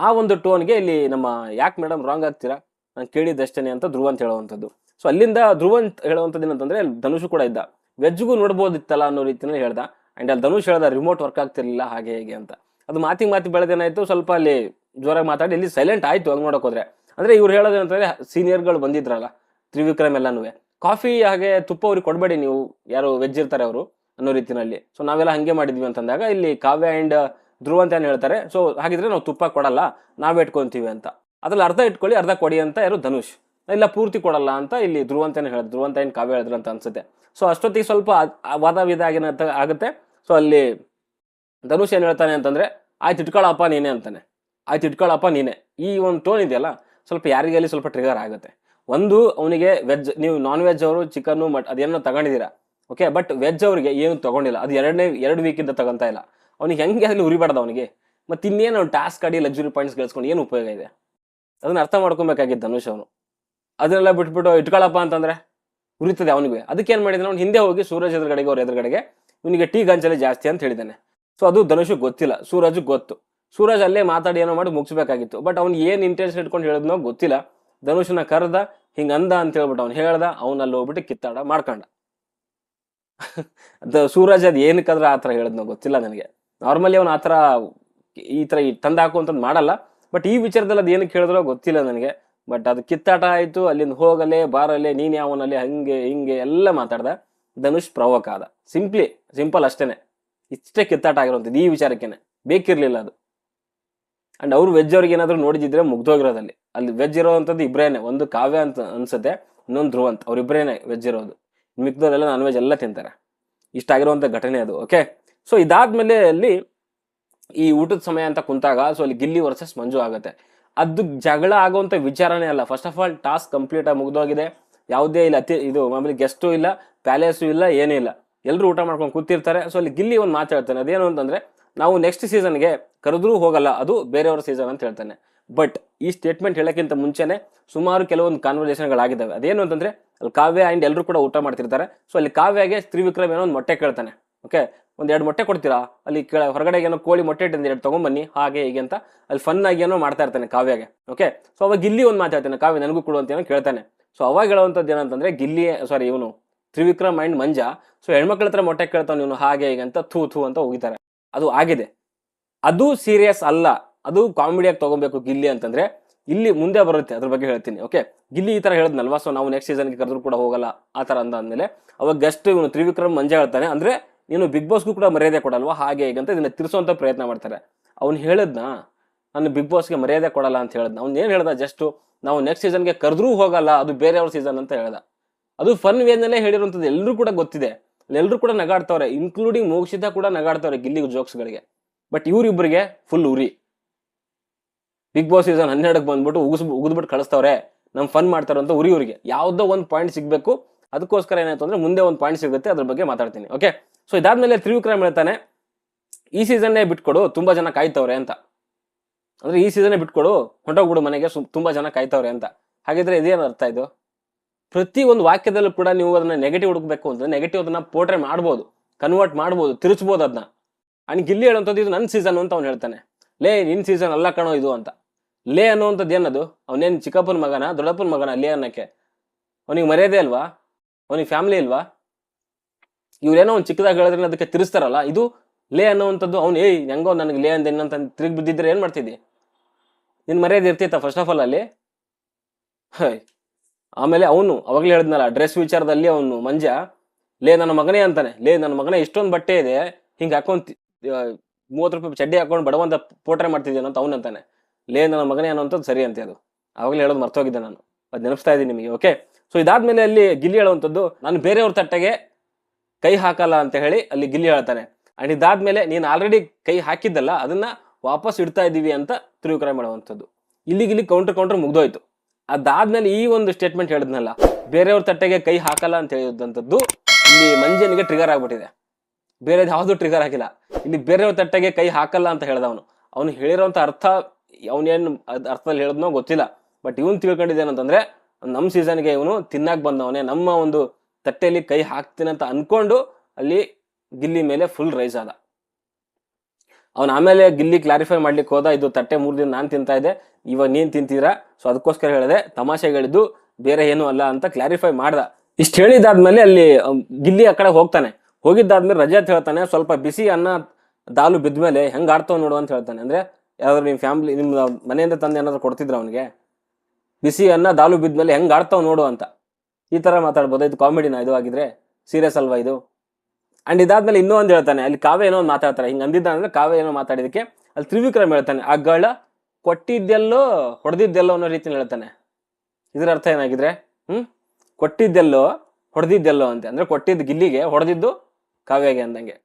ಆ ಒಂದು ಟೋನ್ಗೆ ಇಲ್ಲಿ ನಮ್ಮ, ಯಾಕೆ ಮೇಡಮ್ ರಾಂಗ್ ಆಗ್ತೀರಾ? ನಾನು ಕೇಳಿದ್ದಷ್ಟೇನೆ ಅಂತ ಧ್ರುವಂತ್ ಹೇಳುವಂಥದ್ದು. ಸೊ ಅಲ್ಲಿಂದ ಧ್ರುವಂತ್ ಹೇಳುವಂಥದ್ದು ಏನಂತಂದ್ರೆ ಧನುಷು ಧನುಷ್ ಕೂಡ ಇದ್ದ. ವೆಜ್ಗೂ ನೋಡ್ಬೋದಿತ್ತಲ್ಲ ಅನ್ನೋ ರೀತಿಯಲ್ಲಿ ಹೇಳ್ದ. ಅಂಡ್ ಅಲ್ಲಿ ಧನುಷ್ ಹೇಳ್ದ ರಿಮೋಟ್ ವರ್ಕ್ ಆಗ್ತಿರ್ಲಿಲ್ಲ, ಹಾಗೆ, ಹೇಗೆ ಅಂತ. ಅದು ಮಾತಿಗೆ ಮಾತಿ ಬೆಳೆದೇನಾಯಿತು, ಸ್ವಲ್ಪ ಅಲ್ಲಿ ಜೋರಾಗಿ ಮಾತಾಡಿ, ಇಲ್ಲಿ ಸೈಲೆಂಟ್ ಆಯಿತು ಹಂಗೆ ನೋಡೋಕೆ ಹೋದ್ರೆ. ಅಂದರೆ ಇವ್ರು ಹೇಳೋದೇನಂತಂದರೆ ಸೀನಿಯರ್ಗಳು ಬಂದಿದ್ರಲ್ಲ, ತ್ರಿವಿಕ್ರಮ್ ಎಲ್ಲನೂ. ಕಾಫಿ, ಹಾಗೆ ತುಪ್ಪ ಅವ್ರಿಗೆ ಕೊಡಬೇಡಿ ನೀವು, ಯಾರು ವೆಜ್ ಇರ್ತಾರೆ ಅವರು ಅನ್ನೋ ರೀತಿಯಲ್ಲಿ ಸೊ ನಾವೆಲ್ಲ ಹಂಗೆ ಮಾಡಿದ್ವಿ ಅಂತಂದಾಗ, ಇಲ್ಲಿ ಕಾವ್ಯ ಆ್ಯಂಡ್ ಧ್ರುವ ಅಂತ ಏನ್ ಹೇಳ್ತಾರೆ ಸೊ ಹಾಗಿದ್ರೆ ನಾವು ತುಪ್ಪ ಕೊಡಲ್ಲ, ನಾವೇ ಇಟ್ಕೊಂತೀವಿ ಅಂತ. ಅದ್ರಲ್ಲಿ ಅರ್ಧ ಇಟ್ಕೊಳ್ಳಿ, ಅರ್ಧ ಕೊಡಿ ಅಂತ ಯಾರು ಧನುಷ್. ಇಲ್ಲ, ಪೂರ್ತಿ ಕೊಡಲ್ಲ ಅಂತ ಇಲ್ಲಿ ಧ್ರುವ ಅಂತ ಹೇಳಿದ್ರು ಧ್ರುವ ಅಂತ ಏನು ಕಾವ್ಯ ಹೇಳಿದ್ರು ಅಂತ ಅನ್ಸುತ್ತೆ. ಸೊ ಅಷ್ಟೊತ್ತಿಗೆ ಸ್ವಲ್ಪ ವಾದ ವಿಧ ಆಗಿನ ಆಗುತ್ತೆ. ಸೊ ಅಲ್ಲಿ ಧನುಷ್ ಏನು ಹೇಳ್ತಾನೆ ಅಂತಂದರೆ, ಆಯ್ತು ಇಟ್ಕೊಳ್ಳಪ್ಪ ನೀನೇ ಅಂತಾನೆ. ಆಯ್ತು ಇಟ್ಕೊಳ್ಳಪ್ಪ ನೀನೇ ಈ ಒಂದು ಟೋನ್ ಇದೆಯಲ್ಲ, ಸ್ವಲ್ಪ ಯಾರಿಗೆ ಅಲ್ಲಿ ಸ್ವಲ್ಪ ಟ್ರಿಗರ್ ಆಗುತ್ತೆ. ಒಂದು, ಅವನಿಗೆ ವೆಜ್ ನೀವು ನಾನ್ ವೆಜ್ ಅವರು ಚಿಕನ್ನು ಮಟ್ ಅದೇನೋ ತಗೊಂಡಿದ್ದೀರ ಓಕೆ ಬಟ್ ವೆಜ್ ಅವರಿಗೆ ಏನು ತಗೊಂಡಿಲ್ಲ. ಅದು ಎರಡನೇ, ಎರಡು ವೀಕಿಂದ ತಗೊಂತ ಇಲ್ಲ. ಅವ್ನಿಗೆ ಹೆಂಗೆ ಅಲ್ಲಿ ಉರಿಬಾರ್ದು ಅವನಿಗೆ? ಮತ್ತು ಇನ್ನೇನು ಅವ್ನು ಟಾಸ್ಕ್ ಆಡಿ ಲಕ್ಸುರಿ ಪಾಯಿಂಟ್ಸ್ ಗಳಿಸ್ಕೊಂಡು ಏನು ಉಪಯೋಗ ಇದೆ? ಅದನ್ನ ಅರ್ಥ ಮಾಡ್ಕೊಬೇಕಾಗಿತ್ತು ಧನುಷ್ ಅವನು. ಅದನ್ನೆಲ್ಲ ಬಿಟ್ಬಿಟ್ಟು ಇಟ್ಕೊಳ್ಳಪ್ಪ ಅಂತಂದರೆ, ಉರಿತದೆ ಅವನಿಗೆ. ಅದಕ್ಕೆ ಏನು ಮಾಡಿದ್ರೆ ಅವ್ನು ಹಿಂದೆ ಹೋಗಿ ಸೂರಜ್ ಎದುರುಗಡೆಗೆ, ಅವ್ರ ಎದುರುಗಡೆಗೆ ಇವನಿಗೆ ಟೀ ಗಂಜಲೆ ಜಾಸ್ತಿ ಅಂತ ಹೇಳಿದ್ದಾನೆ. ಸೊ ಅದು ಧನುಷ್ ಗೊತ್ತಿಲ್ಲ. ಸೂರಜ್ ಗೊತ್ತು. ಸೂರಜ್ ಅಲ್ಲೇ ಮಾತಾಡಿ ಏನೋ ಮಾಡಿ ಮುಗಿಸ್ಬೇಕಾಗಿತ್ತು. ಬಟ್ ಅವ್ನು ಏನು ಇಂಟೆನ್ಷನ್ ಇಟ್ಕೊಂಡು ಹೇಳಿದ್ನೋ ಗೊತ್ತಿಲ್ಲ. ಧನುಷನ ಕರೆದ, ಹಿಂಗೆ ಅಂದ ಅಂತ ಹೇಳ್ಬಿಟ್ಟು ಅವ್ನು ಹೇಳ್ದ ಅವ್ನು ಅಲ್ಲಿ ಹೋಗ್ಬಿಟ್ಟು ಕಿತ್ತಾಡ, ಮಾಡ್ಕೊಂಡ. ಅದು ಸೂರಜ್ ಅದು ಏನಕ್ಕಾದ್ರೆ ಆ ಥರ ಹೇಳಿದ್ನೋ ಗೊತ್ತಿಲ್ಲ ನನಗೆ. ನಾರ್ಮಲಿ ಅವ್ನು ಆ ಥರ ಈ ಥರ ತಂದು ಹಾಕುವಂಥದ್ದು ಮಾಡಲ್ಲ. ಬಟ್ ಈ ವಿಚಾರದಲ್ಲಿ ಅದು ಏನಕ್ಕೆ ಹೇಳಿದ್ರೋ ಗೊತ್ತಿಲ್ಲ ನನಗೆ. ಬಟ್ ಅದು ಕಿತ್ತಾಟ ಆಯಿತು, ಅಲ್ಲಿಂದ ಹೋಗಲೇ ಬಾರಲ್ಲೇ ನೀನು ಯಾವನಲ್ಲಿ ಹಂಗೆ, ಹಿಂಗೆ ಎಲ್ಲ ಮಾತಾಡ್ದ. ಧನುಷ್ ಪ್ರವೋಕ್ ಆದ. ಸಿಂಪ್ಲಿ ಸಿಂಪಲ್ ಅಷ್ಟೇನೆ. ಇಷ್ಟೇ ಕಿತ್ತಾಟ ಆಗಿರುವಂಥದ್ದು ಈ ವಿಚಾರಕ್ಕೇನೆ. ಬೇಕಿರಲಿಲ್ಲ ಅದು. ಅಂಡ್ ಅವ್ರು ವೆಜ್ ಅವ್ರಿಗೆ ಏನಾದ್ರು ನೋಡಿದಿದ್ರೆ ಮುಗ್ದೋಗಿರೋದಲ್ಲಿ. ಅಲ್ಲಿ ವೆಜ್ ಇರೋವಂಥದ್ದು ಇಬ್ರೇನೆ. ಒಂದು ಕಾವ್ಯ ಅಂತ ಅನ್ಸುತ್ತೆ, ಇನ್ನೊಂದು ಅವ್ರು ಅವ್ರಿಬ್ರೇನೆ ವೆಜ್ ಇರೋದು. ಮಿಕ್ದವರೆಲ್ಲ ನಾನ್ ವೆಜ್ ಎಲ್ಲ ತಿಂತಾರೆ. ಇಷ್ಟ ಆಗಿರುವಂಥ ಘಟನೆ ಅದು ಓಕೆ ಸೊ ಇದಾದ್ಮೇಲೆ ಅಲ್ಲಿ ಈ ಊಟದ ಸಮಯ ಅಂತ ಕುಂತಾಗ ಸೊ ಅಲ್ಲಿ ಗಿಲ್ಲಿ ವರ್ಸಸ್ ಮಂಜು ಆಗುತ್ತೆ. ಅದು ಜಗಳ ಆಗುವಂತ ವಿಚಾರನೇ ಅಲ್ಲ. First of all task complete ಆಗಿ ಮುಗ್ದೋಗಿದೆ. ಯಾವುದೇ ಇಲ್ಲ, ಅತಿ ಇದು ಮಾಮೂಲಿ ಗೆಸ್ಟು ಇಲ್ಲ. ಪ್ಯಾಲೇಸು ಇಲ್ಲ, ಏನೂ ಇಲ್ಲ. ಎಲ್ಲರೂ ಊಟ ಮಾಡ್ಕೊಂಡು ಕೂತಿರ್ತಾರೆ. ಸೊ ಅಲ್ಲಿ ಗಿಲ್ಲಿ ಒಂದು ಮಾತು ಹೇಳ್ತಾನೆ. ಅದೇನು ಅಂತಂದರೆ, ನಾವು ನೆಕ್ಸ್ಟ್ ಸೀಸನ್ಗೆ ಕರೆದ್ರೂ ಹೋಗಲ್ಲ, ಅದು ಬೇರೆಯವ್ರ ಸೀಸನ್ ಅಂತ ಹೇಳ್ತಾನೆ. ಬಟ್ ಈ ಸ್ಟೇಟ್ಮೆಂಟ್ ಹೇಳೋಕ್ಕಿಂತ ಮುಂಚೆನೆ ಸುಮಾರು ಕೆಲವೊಂದು ಕಾನ್ವರ್ಸೇಷನ್ಗಳಾಗಿದ್ದಾವೆ ಅದೇನು ಅಂತಂದರೆ, ಅಲ್ಲಿ ಕಾವ್ಯ ಆ್ಯಂಡ್ ಎಲ್ಲರೂ ಕೂಡ ಊಟ ಮಾಡ್ತಿರ್ತಾರೆ. ಸೊ ಅಲ್ಲಿ ಕಾವ್ಯಗೆ ತ್ರಿವಿಕ್ರಮ್ ಏನೋ ಒಂದು ಮೊಟ್ಟೆ ಕೇಳ್ತಾನೆ. ಓಕೆ ಒಂದು ಎರಡು ಮೊಟ್ಟೆ ಕೊಡ್ತೀರಾ? ಅಲ್ಲಿ ಕೆಳ ಹೊರಗಡೆ ಏನೋ ಕೋಳಿ ಮೊಟ್ಟೆ ಇಟ್ಟಿಂದ ಎರಡು ತೊಗೊಂಬನ್ನಿ, ಹಾಗೆ ಹೀಗೆ ಅಂತ ಅಲ್ಲಿ ಫನ್ ಆಗಿ ಏನೋ ಮಾಡ್ತಾ ಇರ್ತಾನೆ ಕಾವ್ಯಗೆ. ಓಕೆ ಸೊ ಅವಾಗ ಗಿಲ್ಲಿ ಒಂದು ಮಾತಾಡ್ತಾನೆ ಕಾವ್ಯ ನನಗೂ ಕೊಡು ಏನೋ ಕೇಳ್ತಾನೆ. ಸೊ ಅವಾಗ ಹೇಳುವಂಥದ್ದು ಏನಂತಂದರೆ ಗಿಲ್ಲಿ ಸಾರಿ ಇವನು ತ್ರಿವಿಕ್ರಮ್ ಅಂಡ್ ಮಂಜ. ಸೊ ಹೆಣ್ಮಕ್ಳ ಹತ್ರ ಮೊಟ್ಟೆ ಕೇಳ್ತಾವ್ ಇವನು ಹಾಗೆ ಹೀಗೆ ಅಂತ ಥೂ ಥೂ ಅಂತ ಹೋಗಿದ್ದಾರೆ. ಅದು ಆಗಿದೆ. ಅದು ಸೀರಿಯಸ್ ಅಲ್ಲ. ಅದು ಕಾಮಿಡಿಯಾಗಿ ತಗೋಬೇಕು ಗಿಲ್ಲಿ ಅಂತಂದ್ರೆ ಇಲ್ಲಿ ಮುಂದೆ ಬರುತ್ತೆ ಅದ್ರ ಬಗ್ಗೆ ಹೇಳ್ತೀನಿ ಓಕೆ ಗಿಲ್ಲಿ ಈ ತರ ಹೇಳಿದ್ನಲ್ವಾ? ಸೊ ನಾವು ನೆಕ್ಸ್ಟ್ ಸೀಸನ್ಗೆ ಕರೆದ್ರು ಕೂಡ ಹೋಗಲ್ಲ ಆ ತರ ಅಂದಾದಮೇಲೆ. ಅವಾಗ ಗೆಸ್ಟ್ ಇವನು ತ್ರಿವಿಕ್ರಮ್, ಮಂಜ ಹೇಳ್ತಾನೆ. ಅಂದ್ರೆ ನೀನು ಬಿಗ್ ಬಾಸ್ಗೂ ಕೂಡ ಮರ್ಯಾದೆ ಕೊಡಲ್ವಾ? ಹಾಗೆ ಹೀಗೆ ಅಂತ ಇದನ್ನ ತಿರ್ಸುವಂತ ಪ್ರಯತ್ನ ಮಾಡ್ತಾರೆ. ಅವ್ನು ಹೇಳದ್ನ? ನಾನು ಬಿಗ್ ಬಾಸ್ಗೆ ಮರ್ಯಾದೆ ಕೊಡಲ್ಲ ಅಂತ ಹೇಳ್ದ ಅವ್ನು ಏನು ಹೇಳ್ದ? ಜಸ್ಟ್ ನಾವು ನೆಕ್ಸ್ಟ್ ಸೀಸನ್ಗೆ ಕರೆದ್ರೂ ಹೋಗಲ್ಲ, ಅದು ಬೇರೆಯವ್ರ ಸೀಸನ್ ಅಂತ ಹೇಳ್ದ. ಅದು ಫನ್ ವೇನಲ್ಲೇ ಹೇಳಿರುವಂಥದ್ದು ಎಲ್ಲರೂ ಕೂಡ ಗೊತ್ತಿದೆ. ಎಲ್ಲರೂ ಕೂಡ ನಗಾಡ್ತವ್ರೆ ಇನ್ಕ್ಲೂಡಿಂಗ್ ಮೋಕ್ಷಿತ ಕೂಡ ನಗಾಡ್ತವ್ರೆ ಗಿಲ್ಲಿ ಜೋಕ್ಸ್ಗಳಿಗೆ ಬಟ್ ಇವ್ರಿಬ್ರಿಗೆ ಫುಲ್ ಉರಿ. ಬಿಗ್ ಬಾಸ್ ಸೀಸನ್ ಹನ್ನೆರಡಕ್ಕೆ ಬಂದ್ಬಿಟ್ಟು ಉಗಿಸ್ ಉಗಿದ್ಬಿಟ್ಟು ಕಳಿಸ್ತವ್ರೆ. ನಮ್ ಫನ್ ಮಾಡ್ತಾರೆ ಅಂತ ಉರಿ ಇವರಿಗೆ. ಯಾವ್ದೋ ಒಂದು ಪಾಯಿಂಟ್ ಸಿಗ್ಬೇಕು, ಅದಕ್ಕೋಸ್ಕರ ಏನಾಯ್ತು ಅಂದ್ರೆ ಮುಂದೆ ಒಂದು ಪಾಯಿಂಟ್ ಸಿಗುತ್ತೆ, ಅದ್ರ ಬಗ್ಗೆ ಮಾತಾಡ್ತೀನಿ ಓಕೆ ಸೊ ಇದಾದ್ಮೇಲೆ ತ್ರಿವಿಕ್ರಮ್ ಹೇಳ್ತಾನೆ, ಈ ಸೀಸನ್ನೇ ಬಿಟ್ಕೊಡು, ತುಂಬಾ ಜನ ಕಾಯ್ತವ್ರೆ ಅಂತ. ಅಂದ್ರೆ ಈ ಸೀಸನ್ನೇ ಬಿಟ್ಕೊಡು, ಹೊಂಟೋಗ್ಬಿಡು ಮನೆಗೆ ತುಂಬಾ ಜನ ಕಾಯ್ತವ್ರೆ ಅಂತ. ಹಾಗಿದ್ರೆ ಇದೇನು ಅರ್ಥ ಇದು? ಪ್ರತಿ ಒಂದು ವಾಕ್ಯದಲ್ಲೂ ಕೂಡ ನೀವು ಅದನ್ನ ನೆಗೆಟಿವ್ ಹುಡುಕ್ಬೇಕು ಅಂದ್ರೆ ನೆಗೆಟಿವ್ ಅದನ್ನ ಪೋರ್ಟ್ರೇ ಮಾಡ್ಬೋದು ಕನ್ವರ್ಟ್ ಮಾಡ್ಬೋದು, ತಿರುಚ್ಬೋದು ಅದನ್ನ ಅಂಡ್ ಗಿಲ್ಲಿ ಹೇಳುವಂಥದ್ದು ಇದು ನನ್ನ ಸೀಸನ್ ಅಂತ ಅವ್ನು ಹೇಳ್ತಾನೆ. ಲೇ, ನಿನ್ ಸೀಸನ್ ಅಲ್ಲ ಕಣೋ ಇದು ಅಂತ. ಲೇ ಅನ್ನುವಂಥದ್ದು ಏನದು? ಅವನೇನು ಚಿಕ್ಕಪ್ಪನ ಮಗನ, ದೊಡ್ಡಪ್ಪನ ಮಗನ ಲೇ ಅನ್ನಕ್ಕೆ? ಅವನಿಗೆ ಮರ್ಯಾದೆ ಅಲ್ವಾ? ಅವನಿಗೆ ಫ್ಯಾಮಿಲಿ ಇಲ್ವಾ? ಇವ್ರೇನೋ ಒಂದು ಚಿಕ್ಕದಾಗ ಹೇಳಿದ್ರೆ ಅದಕ್ಕೆ ತಿರುಸ್ತಾರಲ್ಲ? ಇದು ಲೇ ಅನ್ನುವಂಥದ್ದು ಅವ್ನು, ಏಯ್, ಹೆಂಗೋ ನನಗೆ ಲೇ ಅಂತ ತಿರುಗಿ ಬಿದ್ದಿದ್ರೆ ಏನು ಮಾಡ್ತಿದ್ದಿ? ನಿನ್ ಮರ್ಯಾದೆ ಇರ್ತಿತ್ತ ಫಸ್ಟ್ ಆಫ್ ಆಲ್ ಅಲ್ಲಿ? ಆಮೇಲೆ ಅವನು ಅವಾಗಲೇ ಹೇಳಿದ್ನಲ್ಲ ಡ್ರೆಸ್ ವಿಚಾರದಲ್ಲಿ ಅವನು, ಮಂಜ, ಲೇ ನನ್ನ ಮಗನೇ ಅಂತಾನೆ, ಲೇ ನನ್ನ ಮಗನೇ ಇಷ್ಟೊಂದು ಬಟ್ಟೆ ಇದೆ, ಹಿಂಗೆ ಹಾಕೊಂಡ್ ಮೂವತ್ತು ರೂಪಾಯಿ ಚಡ್ಡಿ ಹಾಕೊಂಡು ಬಡವಂತ ಪೋಟ್ರೆ ಮಾಡ್ತಿದ್ದೇನೆ ಅಂತ ಅವನು ಅಂತಾನೆ. ಲೇ ನನ್ನ ಮಗನೇ ಅನ್ನೋಂಥದ್ದು ಸರಿ ಅಂತೆ ಅದು. ಆವಾಗಲೇ ಹೇಳೋದು ಮರ್ತೋಗಿದ್ದೆ ನಾನು. ಅದು ನೆನಪಿಸ್ತಾ ಇದ್ದೀನಿ ನಿಮಗೆ ಓಕೆ ಸೊ ಇದಾದ್ಮೇಲೆ ಅಲ್ಲಿ ಗಿಲ್ಲಿ ಹೇಳುವಂಥದ್ದು, ನಾನು ಬೇರೆಯವ್ರ ತಟ್ಟೆಗೆ ಕೈ ಹಾಕಲ್ಲ ಅಂತ ಹೇಳಿ ಅಲ್ಲಿ ಗಿಲ್ಲಿ ಹೇಳ್ತಾನೆ. ಅಂಡ್ ಇದಾದ್ಮೇಲೆ ನೀನು ಆಲ್ರೆಡಿ ಕೈ ಹಾಕಿದ್ದಲ್ಲ, ಅದನ್ನ ವಾಪಸ್ ಇಡ್ತಾ ಇದ್ದೀವಿ ಅಂತ ತ್ರಿವಿಕ್ರಮ ಮಾಡುವಂಥದ್ದು. ಇಲ್ಲಿಗಿಲ್ಲಿ ಕೌಂಟರ್ ಕೌಂಟರ್ ಮುಗ್ದೋಯ್ತು. ಅದಾದ್ಮೇಲೆ ಈ ಒಂದು ಸ್ಟೇಟ್ಮೆಂಟ್ ಹೇಳಿದ್ನಲ್ಲ, ಬೇರೆಯವ್ರ ತಟ್ಟೆಗೆ ಕೈ ಹಾಕಲ್ಲ ಅಂತ ಹೇಳಿದಂಥದ್ದು ಇಲ್ಲಿ ಮಂಜನಿಗೆ ಟ್ರಿಗರ್ ಆಗ್ಬಿಟ್ಟಿದೆ. ಬೇರೆ ಯಾವುದು ಟ್ರಿಗರ್ ಆಗಿಲ್ಲ. ಇಲ್ಲಿ ಬೇರೆಯವ್ರ ತಟ್ಟೆಗೆ ಕೈ ಹಾಕಲ್ಲ ಅಂತ ಹೇಳ್ದವನು. ಅವನು ಹೇಳಿರೋಂಥ ಅರ್ಥ ಅವನೇನು ಅರ್ಥದಲ್ಲಿ ಹೇಳಿದ್ನೋ ಗೊತ್ತಿಲ್ಲ. ಬಟ್ ಇವನು ತಿಳ್ಕೊಂಡಿದ್ದೇನಂತಂದ್ರೆ ನಮ್ಮ ಸೀಸನ್ಗೆ ಇವನು ತಿನ್ನಾಕ್ ಬಂದವನೇ. ನಮ್ಮ ಒಂದು ತಟ್ಟೆಯಲ್ಲಿ ಕೈ ಹಾಕ್ತೀನಿ ಅಂತ ಅನ್ಕೊಂಡು ಅಲ್ಲಿ ಗಿಲ್ಲಿ ಮೇಲೆ ಫುಲ್ ರೈಸ್ ಆದ. ಅವನು ಆಮೇಲೆ ಗಿಲ್ಲಿ ಕ್ಲಾರಿಫೈ ಮಾಡ್ಲಿಕ್ಕೆ ಹೋದ, ಇದು ತಟ್ಟೆ ಮೂರು ದಿನ ನಾನು ತಿಂತಾ ಇದ್ದೆ, ಇವಾಗ ನೀನ್ ತಿಂತೀರಾ? ಸೊ ಅದಕ್ಕೋಸ್ಕರ ಹೇಳಿದೆ, ತಮಾಷೆಗಳಿದ್ದು ಬೇರೆ ಏನು ಅಲ್ಲ ಅಂತ ಕ್ಲಾರಿಫೈ ಮಾಡ್ದ. ಇಷ್ಟು ಹೇಳಿದಾದ್ಮೇಲೆ ಅಲ್ಲಿ ಗಿಲ್ಲಿ ಆ ಕಡೆ ಹೋಗ್ತಾನೆ. ಹೋಗಿದ್ದಾದ್ಮೇಲೆ ರಜಾ ಹೇಳ್ತಾನೆ, ಸ್ವಲ್ಪ ಬಿಸಿ ಅನ್ನ ದಾಲು ಬಿದ್ಮೇಲೆ ಹೆಂಗ್ ಆಡ್ತಾವ ನೋಡು ಅಂತ ಹೇಳ್ತಾನೆ. ಅಂದ್ರೆ ಯಾವ್ದಾದ್ರು ನಿಮ್ಮ ಫ್ಯಾಮಿಲಿ ನಿಮ್ಮ ಮನೆಯಿಂದ ತಂದು ಏನಾದ್ರು ಕೊಡ್ತಿದ್ರ ಅವನಿಗೆ? ಬಿಸಿ ಅನ್ನ ದಾಲು ಬಿದ್ಮೇಲೆ ಹೆಂಗ್ ಆಡ್ತಾವ್ ನೋಡು ಅಂತ. ಈ ತರ ಮಾತಾಡ್ಬೋದು. ಇದು ಕಾಮಿಡಿನ ಇದು ಆಗಿದ್ರೆ? ಸೀರಿಯಸ್ ಅಲ್ವಾ ಇದು? ಅಂಡ್ ಇದಾದ್ಮೇಲೆ ಇನ್ನೂ ಒಂದು ಹೇಳ್ತಾನೆ, ಅಲ್ಲಿ ಕಾವ್ಯ ಏನೋ ಒಂದು ಮಾತಾಡ್ತಾರೆ ಹಿಂಗೆ ಅಂದಿದ್ದ ಅಂದ್ರೆ ಕಾವ್ಯ ಏನೋ ಮಾತಾಡಿದಕ್ಕೆ ಅಲ್ಲಿ ತ್ರಿವಿಕ್ರಮ್ ಹೇಳ್ತಾನೆ, ಆ ಗಳ ಕೊಟ್ಟಿದ್ದೆಲ್ಲೋ ಹೊಡೆದಿದ್ದೆಲ್ಲೋ ಅನ್ನೋ ರೀತಿಯಲ್ಲಿ ಹೇಳ್ತಾನೆ. ಇದರ ಅರ್ಥ ಏನಾಗಿದ್ರೆ, ಹ್ಮ್? ಕೊಟ್ಟಿದ್ದೆಲ್ಲೋ ಹೊಡೆದಿದ್ದೆಲ್ಲೋ ಅಂತ, ಅಂದ್ರೆ ಕೊಟ್ಟಿದ್ದ ಗಿಲ್ಲಿಗೆ ಹೊಡೆದಿದ್ದು ಕಾವ್ಯಗೆ ಅಂದಂಗೆ.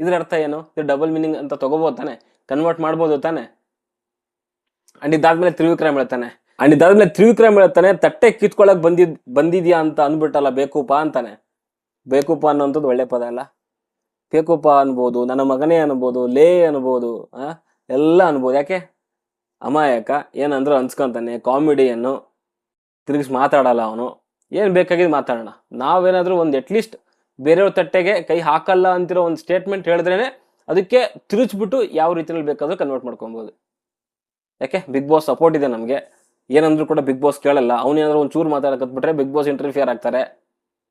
ಇದ್ರ ಅರ್ಥ ಏನು? ಇದು ಡಬಲ್ ಮೀನಿಂಗ್ ಅಂತ ತಗೋಬಹುದು ತಾನೆ? ಕನ್ವರ್ಟ್ ಮಾಡ್ಬೋದು ತಾನೆ? ಅಂಡ್ ಇದಾದ್ಮೇಲೆ ತ್ರಿವಿಕ್ರಮ್ ಹೇಳ್ತಾನೆ. ಅಂಡ್ ಇದಾದ್ಮೇಲೆ ತ್ರಿವಿಕ್ರಮ್ ಹೇಳ್ತಾನೆ, ತಟ್ಟೆ ಕಿತ್ಕೊಳಕ್ ಬಂದಿದ್, ಬಂದಿದ್ಯಾ ಅಂತ ಅಂದ್ಬಿಟ್ಟಲ್ಲ ಪಾ ಅಂತಾನೆ. ಬೇಕೂಪ ಅನ್ನೋಂಥದ್ದು ಒಳ್ಳೆ ಪದ ಅಲ್ಲ? ಬೇಕೂಪ ಅನ್ಬೋದು, ನನ್ನ ಮಗನೇ ಅನ್ಬೋದು, ಲೇ ಅನ್ಬೋದು ಎಲ್ಲ ಅನ್ಬೋದು. ಯಾಕೆ? ಅಮಾಯಕ, ಏನಂದ್ರು ಅನ್ಸ್ಕೊಂತಾನೆ ಕಾಮಿಡಿಯನ್ನು ತಿರುಗಿಸಿ ಮಾತಾಡಲ್ಲ ಅವನು. ಏನು ಬೇಕಾಗಿದ್ದು ಮಾತಾಡೋಣ? ನಾವೇನಾದರೂ ಒಂದು ಅಟ್ಲೀಸ್ಟ್ ಬೇರೆಯವ್ರ ತಟ್ಟೆಗೆ ಕೈ ಹಾಕಲ್ಲ ಅಂತಿರೋ ಒಂದು ಸ್ಟೇಟ್ಮೆಂಟ್ ಹೇಳಿದ್ರೇನೆ ಅದಕ್ಕೆ ತಿರುಚ್ಬಿಟ್ಟು ಯಾವ ರೀತಿಯಲ್ಲಿ ಬೇಕಾದರೂ ಕನ್ವರ್ಟ್ ಮಾಡ್ಕೊಬೋದು. ಯಾಕೆ? ಬಿಗ್ ಬಾಸ್ ಸಪೋರ್ಟ್ ಇದೆ ನಮಗೆ. ಏನಂದ್ರೂ ಕೂಡ ಬಿಗ್ ಬಾಸ್ ಕೇಳಲ್ಲ. ಅವನೇನಾದ್ರೂ ಒಂದು ಚೂರು ಮಾತಾಡಕತ್ಬಿಟ್ರೆ ಬಿಗ್ ಬಾಸ್ ಇಂಟರ್ಫಿಯರ್ ಆಗ್ತಾರೆ.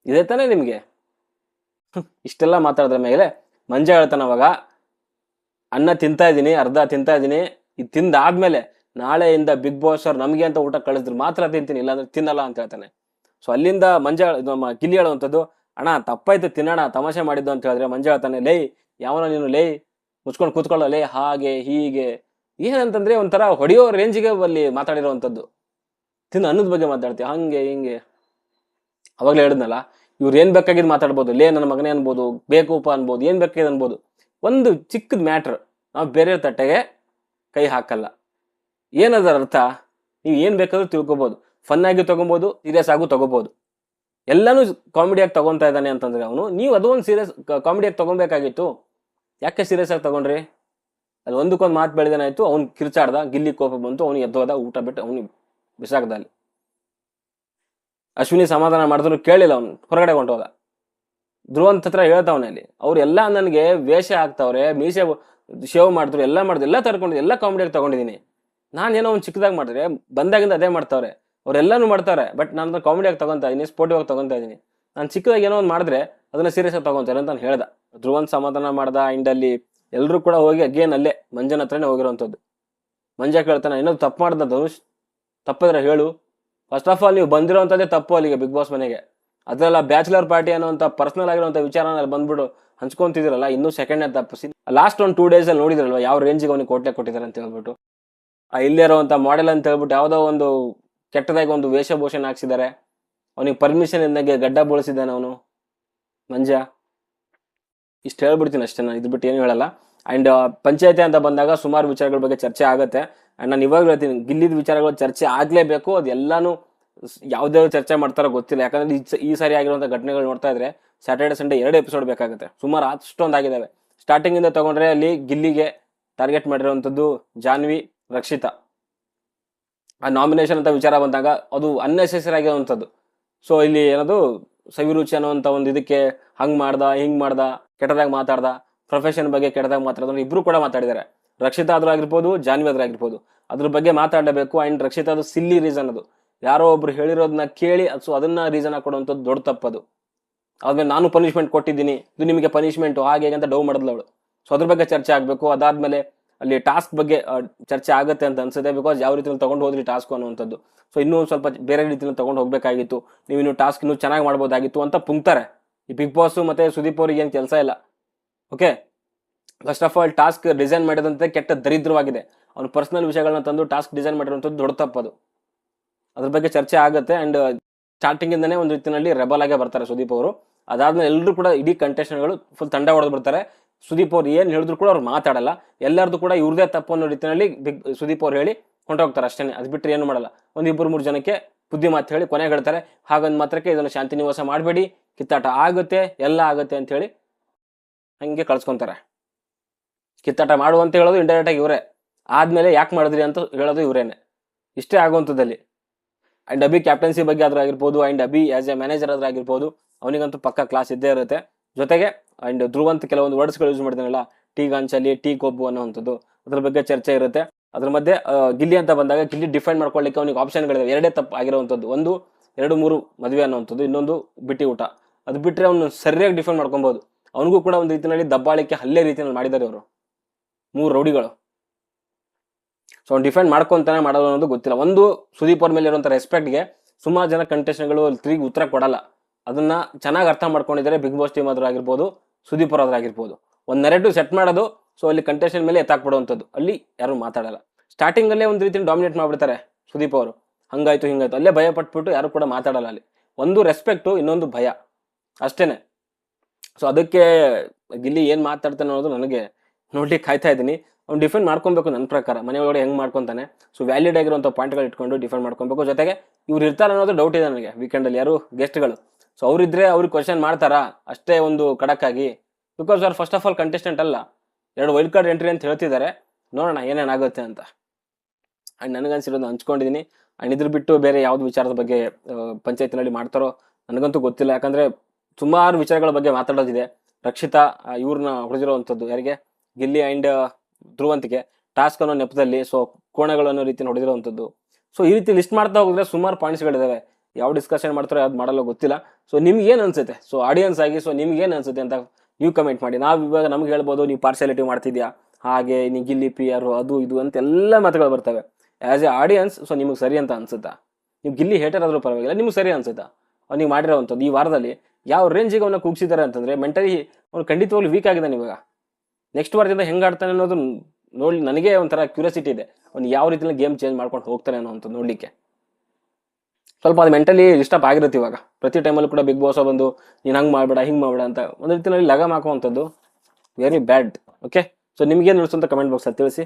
ಇದೇ ತಾನೇ ನಿಮಗೆ? ಇಷ್ಟೆಲ್ಲ ಮಾತಾಡಿದ್ರ ಮೇಲೆ ಮಂಜ ಹೇಳ್ತಾನ ಅವಾಗ, ಅನ್ನ ತಿಂತಾ ಇದ್ದೀನಿ ಅರ್ಧ ತಿಂತಾ ಇದ್ದೀನಿ ಇದು ತಿಂದಾದ್ಮೇಲೆ ನಾಳೆಯಿಂದ ಬಿಗ್ ಬಾಸ್ ಅವ್ರು ನಮಗೆ ಅಂತ ಊಟ ಕಳಿಸಿದ್ರು ಮಾತ್ರ ತಿಂತೀನಿ, ಇಲ್ಲಾಂದ್ರೆ ತಿನ್ನಲ್ಲ ಅಂತ ಹೇಳ್ತಾನೆ. ಸೊ ಅಲ್ಲಿಂದ ಮಂಜ ನಮ್ಮ ಗಿಲ್ಲಿ ಹೇಳುವಂಥದ್ದು, ಅಣ್ಣ, ತಪ್ಪಾಯ್ತು, ತಿನ್ನೋಣ, ತಮಾಷೆ ಮಾಡಿದ್ದು ಅಂತ ಹೇಳಿದ್ರೆ ಮಂಜ ಹೇಳ್ತಾನೆ, ಲೇ, ಯಾವನ ನೀನು, ಲೇ, ಮುಚ್ಕೊಂಡು ಕೂತ್ಕೊಳ್ಳೋ, ಲೇ, ಹಾಗೆ, ಹೀಗೆ. ಏನಂತಂದ್ರೆ ಒಂಥರ ಹೊಡೆಯೋ ರೇಂಜಿಗೆ ಅಲ್ಲಿ ಮಾತಾಡಿರೋವಂಥದ್ದು. ತಿನ್ನ ಅನ್ನದ ಬಗ್ಗೆ ಮಾತಾಡ್ತೀವಿ ಹಂಗೆ, ಹಿಂಗೆ. ಅವಾಗಲೇ ಹೇಳಿದ್ನಲ್ಲ ಇವ್ರು ಏನು ಬೇಕಾಗಿದ್ದು ಮಾತಾಡ್ಬೋದು? ಲೇ, ನನ್ನ ಮಗನೇ ಅನ್ಬೋದು ಬೇಕೂಪ ಅನ್ಬೋದು, ಏನು ಬೇಕಾಗಿದೆ ಅನ್ಬೋದು. ಒಂದು ಚಿಕ್ಕದ ಮ್ಯಾಟ್ರ್ ನಾವು ಬೇರೆ ತಟ್ಟೆಗೆ ಕೈ ಹಾಕಲ್ಲ. ಏನದರ ಅರ್ಥ? ನೀವು ಏನು ಬೇಕಾದ್ರೂ ತಿಳ್ಕೊಬೋದು. ಫನ್ ಆಗಿ ತಗೊಬೋದು, ಸೀರಿಯಸ್ ಆಗು ತಗೋಬಹುದು ಎಲ್ಲಾನು ಕಾಮಿಡಿಯಾಗಿ ತಗೊಂತಾ ಇದ್ದಾನೆ ಅಂತಂದ್ರೆ ಅವನು, ನೀವು ಅದು ಒಂದು ಸೀರಿಯಸ್ ಕಾಮಿಡಿಯಾಗಿ ತಗೊಬೇಕಾಗಿತ್ತು. ಯಾಕೆ ಸೀರಿಯಸ್ ಆಗಿ ತಗೊಂಡ್ರಿ? ಅಲ್ಲಿ ಒಂದಕ್ಕೊಂದು ಮಾತು ಬೆಳೆದೇನಾಯ್ತು ಅವ್ನು ಕಿರ್ಚಾಡ್ದ, ಗಿಲ್ಲಿ ಕೋಪ ಬಂತು, ಅವ್ನು ಎದ್ದೋದ, ಊಟ ಬಿಟ್ಟು ಅವ್ನಿಗೆ ಬಿಸಾಕ್ದ ಅಲ್ಲಿ. ಅಶ್ವಿನಿ ಸಮಾಧಾನ ಮಾಡಿದ್ರು ಕೇಳಿಲ್ಲ ಅವ್ನು, ಹೊರಗಡೆ ಹೊಂಟೋದ ಧ್ರುವಂತ ಹತ್ರ ಹೇಳ್ತಾವನೆ ಅಲ್ಲಿ ಅವ್ರೆಲ್ಲ ನನಗೆ ವೇಷ ಹಾಕ್ತಾವ್ರೆ, ಮೀಸೆ ಶೇವ್ ಮಾಡಿದ್ರು, ಎಲ್ಲ ಮಾಡಿದ್ರು, ಎಲ್ಲ ತರ್ಕೊಂಡು ಎಲ್ಲ ಕಾಮಿಡಿಯಾಗಿ ತಗೊಂಡಿದ್ದೀನಿ ನಾನೇನೋ ಒಂದು ಚಿಕ್ಕದಾಗಿ ಮಾಡಿದ್ರೆ, ಬಂದಾಗಿಂದ ಅದೇ ಮಾಡ್ತಾವ್ರೆ. ಅವರೆಲ್ಲನೂ ಮಾಡ್ತಾರೆ ಬಟ್ ನಾನು ಕಾಮಿಡಿಯಾಗಿ ತಗೊಂತ ಇದೀನಿ ಸ್ಪೋರ್ಟಿವ್ ಆಗಿ ಇದ್ದೀನಿ ಇದೀನಿ. ನಾನು ಚಿಕ್ಕದಾಗಿ ಏನೋ ಒಂದು ಮಾಡಿದ್ರೆ, ಅದನ್ನ ಸೀರಿಯಸ್ ಆಗಿ ತಗೊಂತಾರೆ ಅಂತ ನಾನು ಹೇಳ್ದ. ಧ್ರುವಂತ ಸಮಾಧಾನ ಮಾಡ್ದ ಇಂಡ್ ಅಲ್ಲಿ ಎಲ್ಲರೂ ಕೂಡ ಹೋಗಿ ಅಗೇನ್ ಅಲ್ಲೇ ಮಂಜನ ಹತ್ರನೇ ಹೋಗಿರೋವಂಥದ್ದು ಮಂಜ ಕೇಳ್ತಾನೆ, ಇನ್ನೊಂದು ತಪ್ಪು ಮಾಡ್ದ ಧನುಷ್, ತಪ್ಪಿದ್ರೆ ಹೇಳು. ಫಸ್ಟ್ ಆಫ್ ಆಲ್ ನೀವು ಬಂದಿರೋಂಥದ್ದೇ ತಪ್ಪು ಅಲ್ಲಿಗೆ ಬಿಗ್ ಬಾಸ್ ಮನೆಗೆ. ಅದೆಲ್ಲ ಬ್ಯಾಚುಲರ್ ಪಾರ್ಟಿ ಅನ್ನೋಂಥ ಪರ್ಸನಲ್ ಆಗಿರುವಂಥ ವಿಚಾರನ ಅಲ್ಲಿ ಬಂದ್ಬಿಟ್ಟು ಹಂಚ್ಕೊಂತಿದಿರಲ್ಲ ಇನ್ನೂ ಸೆಕೆಂಡ್ ತಪ್ಪಿಸಿ ಲಾಸ್ಟ್ ಒಂದು ಟೂ ಡೇಸ್ ಅಲ್ಲಿ ನೋಡಿದ್ರಲ್ವ, ಯಾವ ರೇಂಜಿಗೆ ಅವನಿಗೆ ಕೋಟ್ಲೆ ಕೊಟ್ಟಿದ್ದಾರೆ ಅಂತ ಹೇಳ್ಬಿಟ್ಟು. ಆ ಇಲ್ಲೇ ಇರೋವಂಥ ಮಾಡೆಲ್ ಅಂತ ಹೇಳ್ಬಿಟ್ಟು ಯಾವುದೋ ಒಂದು ಕೆಟ್ಟದಾಗಿ ಒಂದು ವೇಷಭೂಷಣ ಹಾಕ್ಸಿದ್ದಾರೆ. ಅವನಿಗೆ ಪರ್ಮಿಷನ್ ಇದ್ದಂಗೆ ಗಡ್ಡ ಬಳಸಿದ್ದಾನೆ ಅವನು. ಮಂಜ, ಇಷ್ಟು ಹೇಳ್ಬಿಡ್ತೀನಿ ಅಷ್ಟೇ ನಾನು ಇದು ಬಿಟ್ಟು ಏನು ಹೇಳಲ್ಲ. ಅಂಡ್ ಪಂಚಾಯತಿ ಅಂತ ಬಂದಾಗ ಸುಮಾರು ವಿಚಾರಗಳ ಬಗ್ಗೆ ಚರ್ಚೆ ಆಗುತ್ತೆ. ಆ್ಯಂಡ್ ನಾನು ಇವಾಗ ಹೇಳ್ತೀನಿ, ಗಿಲ್ಲಿದ ವಿಚಾರಗಳು ಚರ್ಚೆ ಆಗಲೇಬೇಕು. ಅದೆಲ್ಲಾನು ಯಾವುದೇ ಚರ್ಚೆ ಮಾಡ್ತಾರೋ ಗೊತ್ತಿಲ್ಲ. ಯಾಕಂದ್ರೆ ಈ ಸಾರಿ ಆಗಿರುವಂಥ ಘಟನೆಗಳು ನೋಡ್ತಾ ಇದ್ರೆ ಸ್ಯಾಟರ್ಡೆ ಸಂಡೇ ಎರಡು ಎಪಿಸೋಡ್ ಬೇಕಾಗುತ್ತೆ. ಸುಮಾರು ಅಷ್ಟೊಂದು ಆಗಿದ್ದಾವೆ ಸ್ಟಾರ್ಟಿಂಗ್ ಇಂದ ತಗೊಂಡ್ರೆ ಅಲ್ಲಿ ಗಿಲ್ಲಿಗೆ ಟಾರ್ಗೆಟ್ ಮಾಡಿರುವಂಥದ್ದು ಜಾನ್ವಿ, ರಕ್ಷಿತಾ. ಆ ನಾಮಿನೇಷನ್ ಅಂತ ವಿಚಾರ ಬಂದಾಗ ಅದು ಅನ್ನೆಸೆಸರಿ ಆಗಿರುವಂಥದ್ದು. ಸೊ ಇಲ್ಲಿ ಏನದು ಸವಿರುಚಿ ಅನ್ನೋಂಥ ಒಂದು ಇದಕ್ಕೆ ಹಂಗ್ ಮಾಡ್ದ, ಹಿಂಗೆ ಮಾಡ್ದ, ಕೆಟ್ಟದಾಗಿ ಮಾತಾಡ್ದ ಪ್ರೊಫೆಷನ್ ಬಗ್ಗೆ ಕೆಟ್ಟದಾಗ ಮಾತಾಡೋದು ಇಬ್ರು ಕೂಡ ಮಾತಾಡಿದ್ದಾರೆ. ರಕ್ಷಿತಾ ಆದ್ರೂ ಆಗಿರ್ಬೋದು, ಜಾನ್ವಿ ಆದ್ರೂ ಆಗಿರ್ಬೋದು. ಅದ್ರ ಬಗ್ಗೆ ಮಾತಾಡಬೇಕು ಅಂಡ್ ರಕ್ಷಿತಾ ಅದು ಸಿಲ್ಲಿ ರೀಸನ್ ಅದು. ಯಾರೋ ಒಬ್ರು ಹೇಳಿರೋದನ್ನ ಕೇಳಿ ಸೊ ಅದನ್ನ ರೀಸನ್ ಹಾಕೊಡುವಂಥದ್ದು ದೊಡ್ಡ ತಪ್ಪದು. ಆದ್ಮೇಲೆ ನಾನು ಪನಿಷ್ಮೆಂಟ್ ಕೊಟ್ಟಿದ್ದೀನಿ, ಇದು ನಿಮಗೆ ಪನಿಷ್ಮೆಂಟ್ ಹಾಗೆ ಹೀಗೆ ಅಂತ ಡೌ ಮಾಡಿದ್ಲು ಅವಳು. ಸೊ ಅದ್ರ ಬಗ್ಗೆ ಚರ್ಚೆ ಆಗಬೇಕು. ಅದಾದ್ಮೇಲೆ ಅಲ್ಲಿ ಟಾಸ್ಕ್ ಬಗ್ಗೆ ಚರ್ಚೆ ಆಗುತ್ತೆ ಅಂತ ಅನ್ಸುತ್ತೆ ಬಿಕಾಸ್ ಯಾವ ರೀತಿ ತಗೊಂಡು ಹೋದ್ರಿ ಟಾಸ್ಕ್ ಅನ್ನುವಂಥದ್ದು. ಸೊ ಇನ್ನೂ ಸ್ವಲ್ಪ ಬೇರೆ ರೀತಿಯಲ್ಲಿ ತಗೊಂಡು ಹೋಗ್ಬೇಕಾಗಿತ್ತು. ನೀವು ಇನ್ನು ಟಾಸ್ಕ್ ಇನ್ನೂ ಚೆನ್ನಾಗಿ ಮಾಡ್ಬೋದಾಗಿತ್ತು ಅಂತ ಪುಂಗ್ತಾರೆ. ಈ ಬಿಗ್ ಬಾಸ್ ಮತ್ತೆ ಸುದೀಪ್ ಅವ್ರಿಗೆ ಏನು ಕೆಲಸ ಇಲ್ಲ. Okay first of all task design ಮಾಡಿದಂತೆ ಕೆಟ್ಟ ದರಿದ್ರವಾಗಿದೆ. ಅವ್ನ ಪರ್ಸನಲ್ ವಿಷಯಗಳನ್ನ ತಂದು ಟಾಸ್ಕ್ ಡಿಸೈನ್ ಮಾಡಿರುವಂಥದ್ದು ದೊಡ್ಡ ತಪ್ಪದು. ಅದ್ರ ಬಗ್ಗೆ ಚರ್ಚೆ ಆಗುತ್ತೆ ಅಂಡ್ ಸ್ಟಾರ್ಟಿಂಗ್ ಇಂದನೇ ಒಂದು ರೀತಿಯಲ್ಲಿ ರೆಬಲ್ ಆಗೇ ಬರ್ತಾರೆ ಸುದೀಪ್ ಅವರು. ಅದಾದ್ಮೇಲೆ ಎಲ್ಲರೂ ಕೂಡ ಇಡೀ ಕಂಟೆಸ್ಟೆಂಟ್ಗಳು ಫುಲ್ ತಂಡ ಹೊಡೆದು ಬರ್ತಾರೆ ಸುದೀಪ್ ಅವ್ರು ಏನು ಹೇಳಿದ್ರು ಕೂಡ ಅವ್ರು ಮಾತಾಡಲ್ಲ. ಎಲ್ಲರದು ಕೂಡ ಇವ್ರದೇ ತಪ್ಪು ಅನ್ನೋ ರೀತಿಯಲ್ಲಿ ಬಿಗ್ ಸುದೀಪ್ ಅವ್ರು ಹೇಳಿ ಹೊಂಟೋಗ್ತಾರೆ ಅಷ್ಟೇ. ಅದು ಬಿಟ್ಟರೆ ಏನು ಮಾಡಲ್ಲ. ಒಂದು ಇಬ್ಬರು ಮೂರು ಜನಕ್ಕೆ ಬುದ್ಧಿ ಮಾತು ಹೇಳಿ ಕೊನೆಗೆ ಹೇಳ್ತಾರೆ. ಹಾಗೊಂದು ಮಾತ್ರಕ್ಕೆ ಇದನ್ನು ಶಾಂತಿ ನಿವಾಸ ಮಾಡಬೇಡಿ. ಕಿತ್ತಾಟ ಆಗುತ್ತೆ, ಎಲ್ಲ ಆಗುತ್ತೆ ಅಂತ ಹೇಳಿ ಹಂಗೆ ಕಳ್ಸ್ಕೊತಾರೆ. ಕಿತ್ತಾಟ ಮಾಡು ಅಂತ ಹೇಳೋದು ಇಂಡೈರೆಕ್ಟ್ ಆಗಿ ಇವರೇ. ಆದ್ಮೇಲೆ ಯಾಕೆ ಮಾಡಿದ್ರಿ ಅಂತ ಹೇಳೋದು ಇವರೇನೆ. ಇಷ್ಟೇ ಆಗುವಂಥದ್ದಲ್ಲಿ ಆ್ಯಂಡ್ ಅಬಿ ಕ್ಯಾಪ್ಟನ್ಸಿ ಬಗ್ಗೆ ಆದ್ರೂ ಆಗಿರ್ಬೋದು and Abhi as a manager ಆದ್ರೂ ಆಗಿರ್ಬೋದು, ಅವನಿಗಂತೂ ಪಕ್ಕ ಕ್ಲಾಸ್ ಇದ್ದೇ ಇರುತ್ತೆ. ಜೊತೆಗೆ ಆ್ಯಂಡ್ ಧ್ರುವಂತ ಕೆಲವೊಂದು ವರ್ಡ್ಸ್ಗಳು ಯೂಸ್ ಮಾಡ್ತಾನಲ್ಲ, ಟೀ ಗಾಂಚಲ್ಲಿ ಟೀ ಕೊಬ್ಬು ಅನ್ನೋವಂಥದ್ದು, ಅದ್ರ ಬಗ್ಗೆ ಚರ್ಚೆ ಇರುತ್ತೆ. ಅದ್ರ ಮಧ್ಯೆ ಗಿಲ್ಲಿ ಅಂತ ಬಂದಾಗ ಗಿಲ್ಲಿ ಡಿಫೈನ್ ಮಾಡ್ಕೊಳ್ಳಿಕ್ಕೆ ಅವನಿಗೆ ಆಪ್ಷನ್ಗಳಿವೆ ಎರಡೇ ತಪ್ಪು ಆಗಿರುವಂಥದ್ದು. ಒಂದು, ಎರಡು, ಮೂರು ಮದುವೆ ಅನ್ನೋವಂಥದ್ದು, ಇನ್ನೊಂದು ಬಿಟ್ಟಿ ಊಟ ಅದು ಬಿಟ್ಟರೆ ಅವನು ಸರಿಯಾಗಿ ಡಿಫೈನ್ ಮಾಡ್ಕೊಬೋದು ಅವನಿಗೂ ಕೂಡ ಒಂದು ರೀತಿಯಲ್ಲಿ ದಬ್ಬಾಳಿಕೆ ಹಲ್ಲೆ ರೀತಿಯಲ್ಲಿ ಮಾಡಿದ್ದಾರೆ ಅವರು ಮೂರು ರೌಡಿಗಳು. ಸೊ ಅವ್ನು ಡಿಫೆಂಡ್ ಮಾಡ್ಕೊಂತಾನೆ ಮಾಡೋದು ಅನ್ನೋದು ಗೊತ್ತಿಲ್ಲ. ಒಂದು ಸುದೀಪ್ ಅವ್ರ ಮೇಲೆ ಇರುವಂಥ ರೆಸ್ಪೆಕ್ಟ್ಗೆ ಸುಮಾರು ಜನ ಕಂಟೆಸ್ಟೆಂಟ್ಗಳು ತಿರುಗಿ ಉತ್ತರ ಕೊಡಲ್ಲ. ಅದನ್ನ ಚೆನ್ನಾಗಿ ಅರ್ಥ ಮಾಡ್ಕೊಂಡಿದ್ದಾರೆ. ಬಿಗ್ ಬಾಸ್ ಟೀಮ್ ಆದ್ರೂ ಆಗಿರ್ಬೋದು, ಸುದೀಪ್ ಅವ್ರ ಆಗಿರ್ಬೋದು. ಒಂದು ನೆರೆಟಿವ್ ಸೆಟ್ ಮಾಡೋದು ಸೊ ಅಲ್ಲಿ ಕಂಟೆಸ್ಟೆಂಟ್ ಮೇಲೆ ಎತ್ತಾಕ್ಬಿಡುವಂಥದ್ದು. ಅಲ್ಲಿ ಯಾರು ಮಾತಾಡಲ್ಲ. ಸ್ಟಾರ್ಟಿಂಗಲ್ಲೇ ಒಂದು ರೀತಿ ಡಾಮಿನೇಟ್ ಮಾಡಿಬಿಡ್ತಾರೆ ಸುದೀಪ್ ಅವರು. ಹಂಗಾಯ್ತು, ಹಿಂಗಾಯ್ತು. ಅಲ್ಲೇ ಭಯ ಪಟ್ಬಿಟ್ಟು ಯಾರು ಕೂಡ ಮಾತಾಡಲ್ಲ ಅಲ್ಲಿ. ಒಂದು ರೆಸ್ಪೆಕ್ಟು ಇನ್ನೊಂದು ಭಯ. ಅಷ್ಟೇನೆ. ಸೊ ಅದಕ್ಕೆ ಗಿಲ್ಲಿ ಏನ್ ಮಾತಾಡ್ತಾನೆ ಅನ್ನೋದು ನನಗೆ ನೋಡ್ಲಿಕ್ಕೆ ಕಾಯ್ತಾ ಇದ್ದೀನಿ. ಅವ್ನು ಡಿಫೆಂಡ್ ಮಾಡ್ಕೊಬೇಕು ನನ್ನ ಪ್ರಕಾರ. ಮನೆ ಒಳಗಡೆ ಹೆಂಗ್ ಮಾಡ್ಕೊಂತಾನೆ? ಸೊ ವ್ಯಾಲಿಡ್ ಆಗಿರುವಂಥ ಪಾಯಿಂಟ್ಗಳು ಇಟ್ಕೊಂಡು ಡಿಫೆಂಡ್ ಮಾಡ್ಕೊಬೇಕು. ಜೊತೆಗೆ ಇವ್ರು ಇರ್ತಾರೆ ಅನ್ನೋದು ಡೌಟ್ ಇದೆ ನನಗೆ ವೀಕೆಂಡಲ್ಲಿ ಯಾರು? ಗೆಸ್ಟ್ಗಳು ಸೊ ಅವ್ರಿದ್ರೆ ಅವ್ರಿಗೆ ಕ್ವಶನ್ ಮಾಡ್ತಾರಾ? ಅಷ್ಟೇ ಒಂದು ಖಡಕ್ ಆಗಿ ಬಿಕಾಸ್ ಅವ್ರು ಫಸ್ಟ್ ಆಫ್ ಆಲ್ ಕಂಟೆಸ್ಟೆಂಟ್ ಅಲ್ಲ. ಎರಡು ವೈಲ್ಡ್ ಕಾರ್ಡ್ ಎಂಟ್ರಿ ಅಂತ ಹೇಳ್ತಿದ್ದಾರೆ. ನೋಡೋಣ ಏನೇನಾಗುತ್ತೆ ಅಂತ. ಅಂಡ್ ನನಗನ್ಸಿರೋದು ಹಂಚ್ಕೊಂಡಿದ್ದೀನಿ ಅಂಡ್ ಇದ್ರ ಬಿಟ್ಟು ಬೇರೆ ಯಾವ್ದು ವಿಚಾರದ ಬಗ್ಗೆ ಪಂಚಾಯತ್ನಲ್ಲಿ ಮಾಡ್ತಾರೋ ನನಗಂತೂ ಗೊತ್ತಿಲ್ಲ. ಯಾಕಂದ್ರೆ ಸುಮಾರು ವಿಚಾರಗಳ ಬಗ್ಗೆ ಮಾತಾಡೋದಿದೆ. ರಕ್ಷಿತಾ ಇವ್ರನ್ನ ಹೊಡೆದಿರುವಂಥದ್ದು ಯಾರಿಗೆ? ಗಿಲ್ಲಿ ಅಂಡ್ ಧ್ರುವಂತಿಗೆ ಟಾಸ್ಕ್ ಅನ್ನೋ ನೆಪದಲ್ಲಿ, ಸೊ, ಕೋಣಗಳು ಅನ್ನೋ ರೀತಿ ಹೊಡೆದಿರುವಂಥದ್ದು. ಸೊ, ಈ ರೀತಿ ಲಿಸ್ಟ್ ಮಾಡ್ತಾ ಹೋಗಿದ್ರೆ ಸುಮಾರು ಪಾಯಿಂಟ್ಸ್ಗಳಿದ್ದಾವೆ ಯಾವ ಡಿಸ್ಕಷನ್ ಮಾಡ್ತಾರೋ, ಅದು ಮಾಡಲ್ಲ ಗೊತ್ತಿಲ್ಲ. ಸೊ, ನಿಮ್ಗೆ ಏನು ಅನ್ಸುತ್ತೆ? ಸೊ ಆಡಿಯನ್ಸ್ ಆಗಿ, ಸೊ, ನಿಮ್ಗೆ ಏನು ಅನ್ಸುತ್ತೆ ಅಂತ ನೀವು ಕಮೆಂಟ್ ಮಾಡಿ. ನಾವು ಇವಾಗ ನಮ್ಗೆ ಹೇಳ್ಬೋದು, ನೀವು ಪಾರ್ಶಾಲಿಟಿ ಮಾಡ್ತಿದ್ಯಾ? ಹಾಗೆ, ನೀ ಗಿಲ್ಲಿ ಪಿ ಆರ್ ಅದು ಇದು ಅಂತ ಎಲ್ಲ ಮಾತುಗಳು ಬರ್ತವೆ. ಆ್ಯಸ್ ಎ ಆಡಿಯನ್ಸ್ ಸೊ, ನಿಮಗೆ ಸರಿ ಅಂತ ಅನ್ಸುತ್ತಾ? ನೀವು ಗಿಲ್ಲಿ ಹೇಟರ್ ಆದರೂ ಪರವಾಗಿಲ್ಲ, ನಿಮ್ಗೆ ಸರಿ ಅನ್ಸುತ್ತಾ? ನೀವು ಮಾಡಿರೋವಂಥದ್ದು ಈ ವಾರದಲ್ಲಿ ಯಾವ ರೇಂಜಿಗೆ ಅವನ್ನ ಕೂಗ್ಸಿದ್ದಾರೆ ಅಂತಂದ್ರೆ ಮೆಂಟಲಿ ಅವ್ನು ಖಂಡಿತವಾಗ್ಲೂ ವೀಕ್ ಆಗಿದ್ದಾನೆ ಇವಾಗ. ನೆಕ್ಸ್ಟ್ ವಾರದಿಂದ ಹೆಂಗ್ ಆಡ್ತಾನೆ ಅನ್ನೋದು ನೋಡಿ, ನನಗೆ ಒಂಥರ ಕ್ಯೂರಿಯಾಸಿಟಿ ಇದೆ. ಅವ್ನು ಯಾವ ರೀತಿಯಲ್ಲಿ ಗೇಮ್ ಚೇಂಜ್ ಮಾಡ್ಕೊಂಡು ಹೋಗ್ತಾನೆ ಅನ್ನೋ ಅಂತ ನೋಡ್ಲಿಕ್ಕೆ. ಸ್ವಲ್ಪ ಅದು ಮೆಂಟಲಿ ಡಿಸ್ಟರ್ಬ್ ಆಗಿರುತ್ತೆ ಇವಾಗ. ಪ್ರತಿ ಟೈಮಲ್ಲೂ ಕೂಡ ಬಿಗ್ ಬಾಸ್ ಬಂದು, ನೀನು ಹಂಗೆ ಮಾಡಬೇಡ, ಹಿಂಗೆ ಮಾಡಬೇಡ ಅಂತ ಒಂದು ರೀತಿಯಲ್ಲಿ ಲಗಮ್ ಹಾಕುವಂಥದ್ದು ವೆರಿ ಬ್ಯಾಡ್ ಓಕೆ ಸೊ ನಿಮಗೇನು ಅನಿಸ್ತು ಅಂತ ಕಮೆಂಟ್ ಬಾಕ್ಸಲ್ಲಿ ತಿಳಿಸಿ.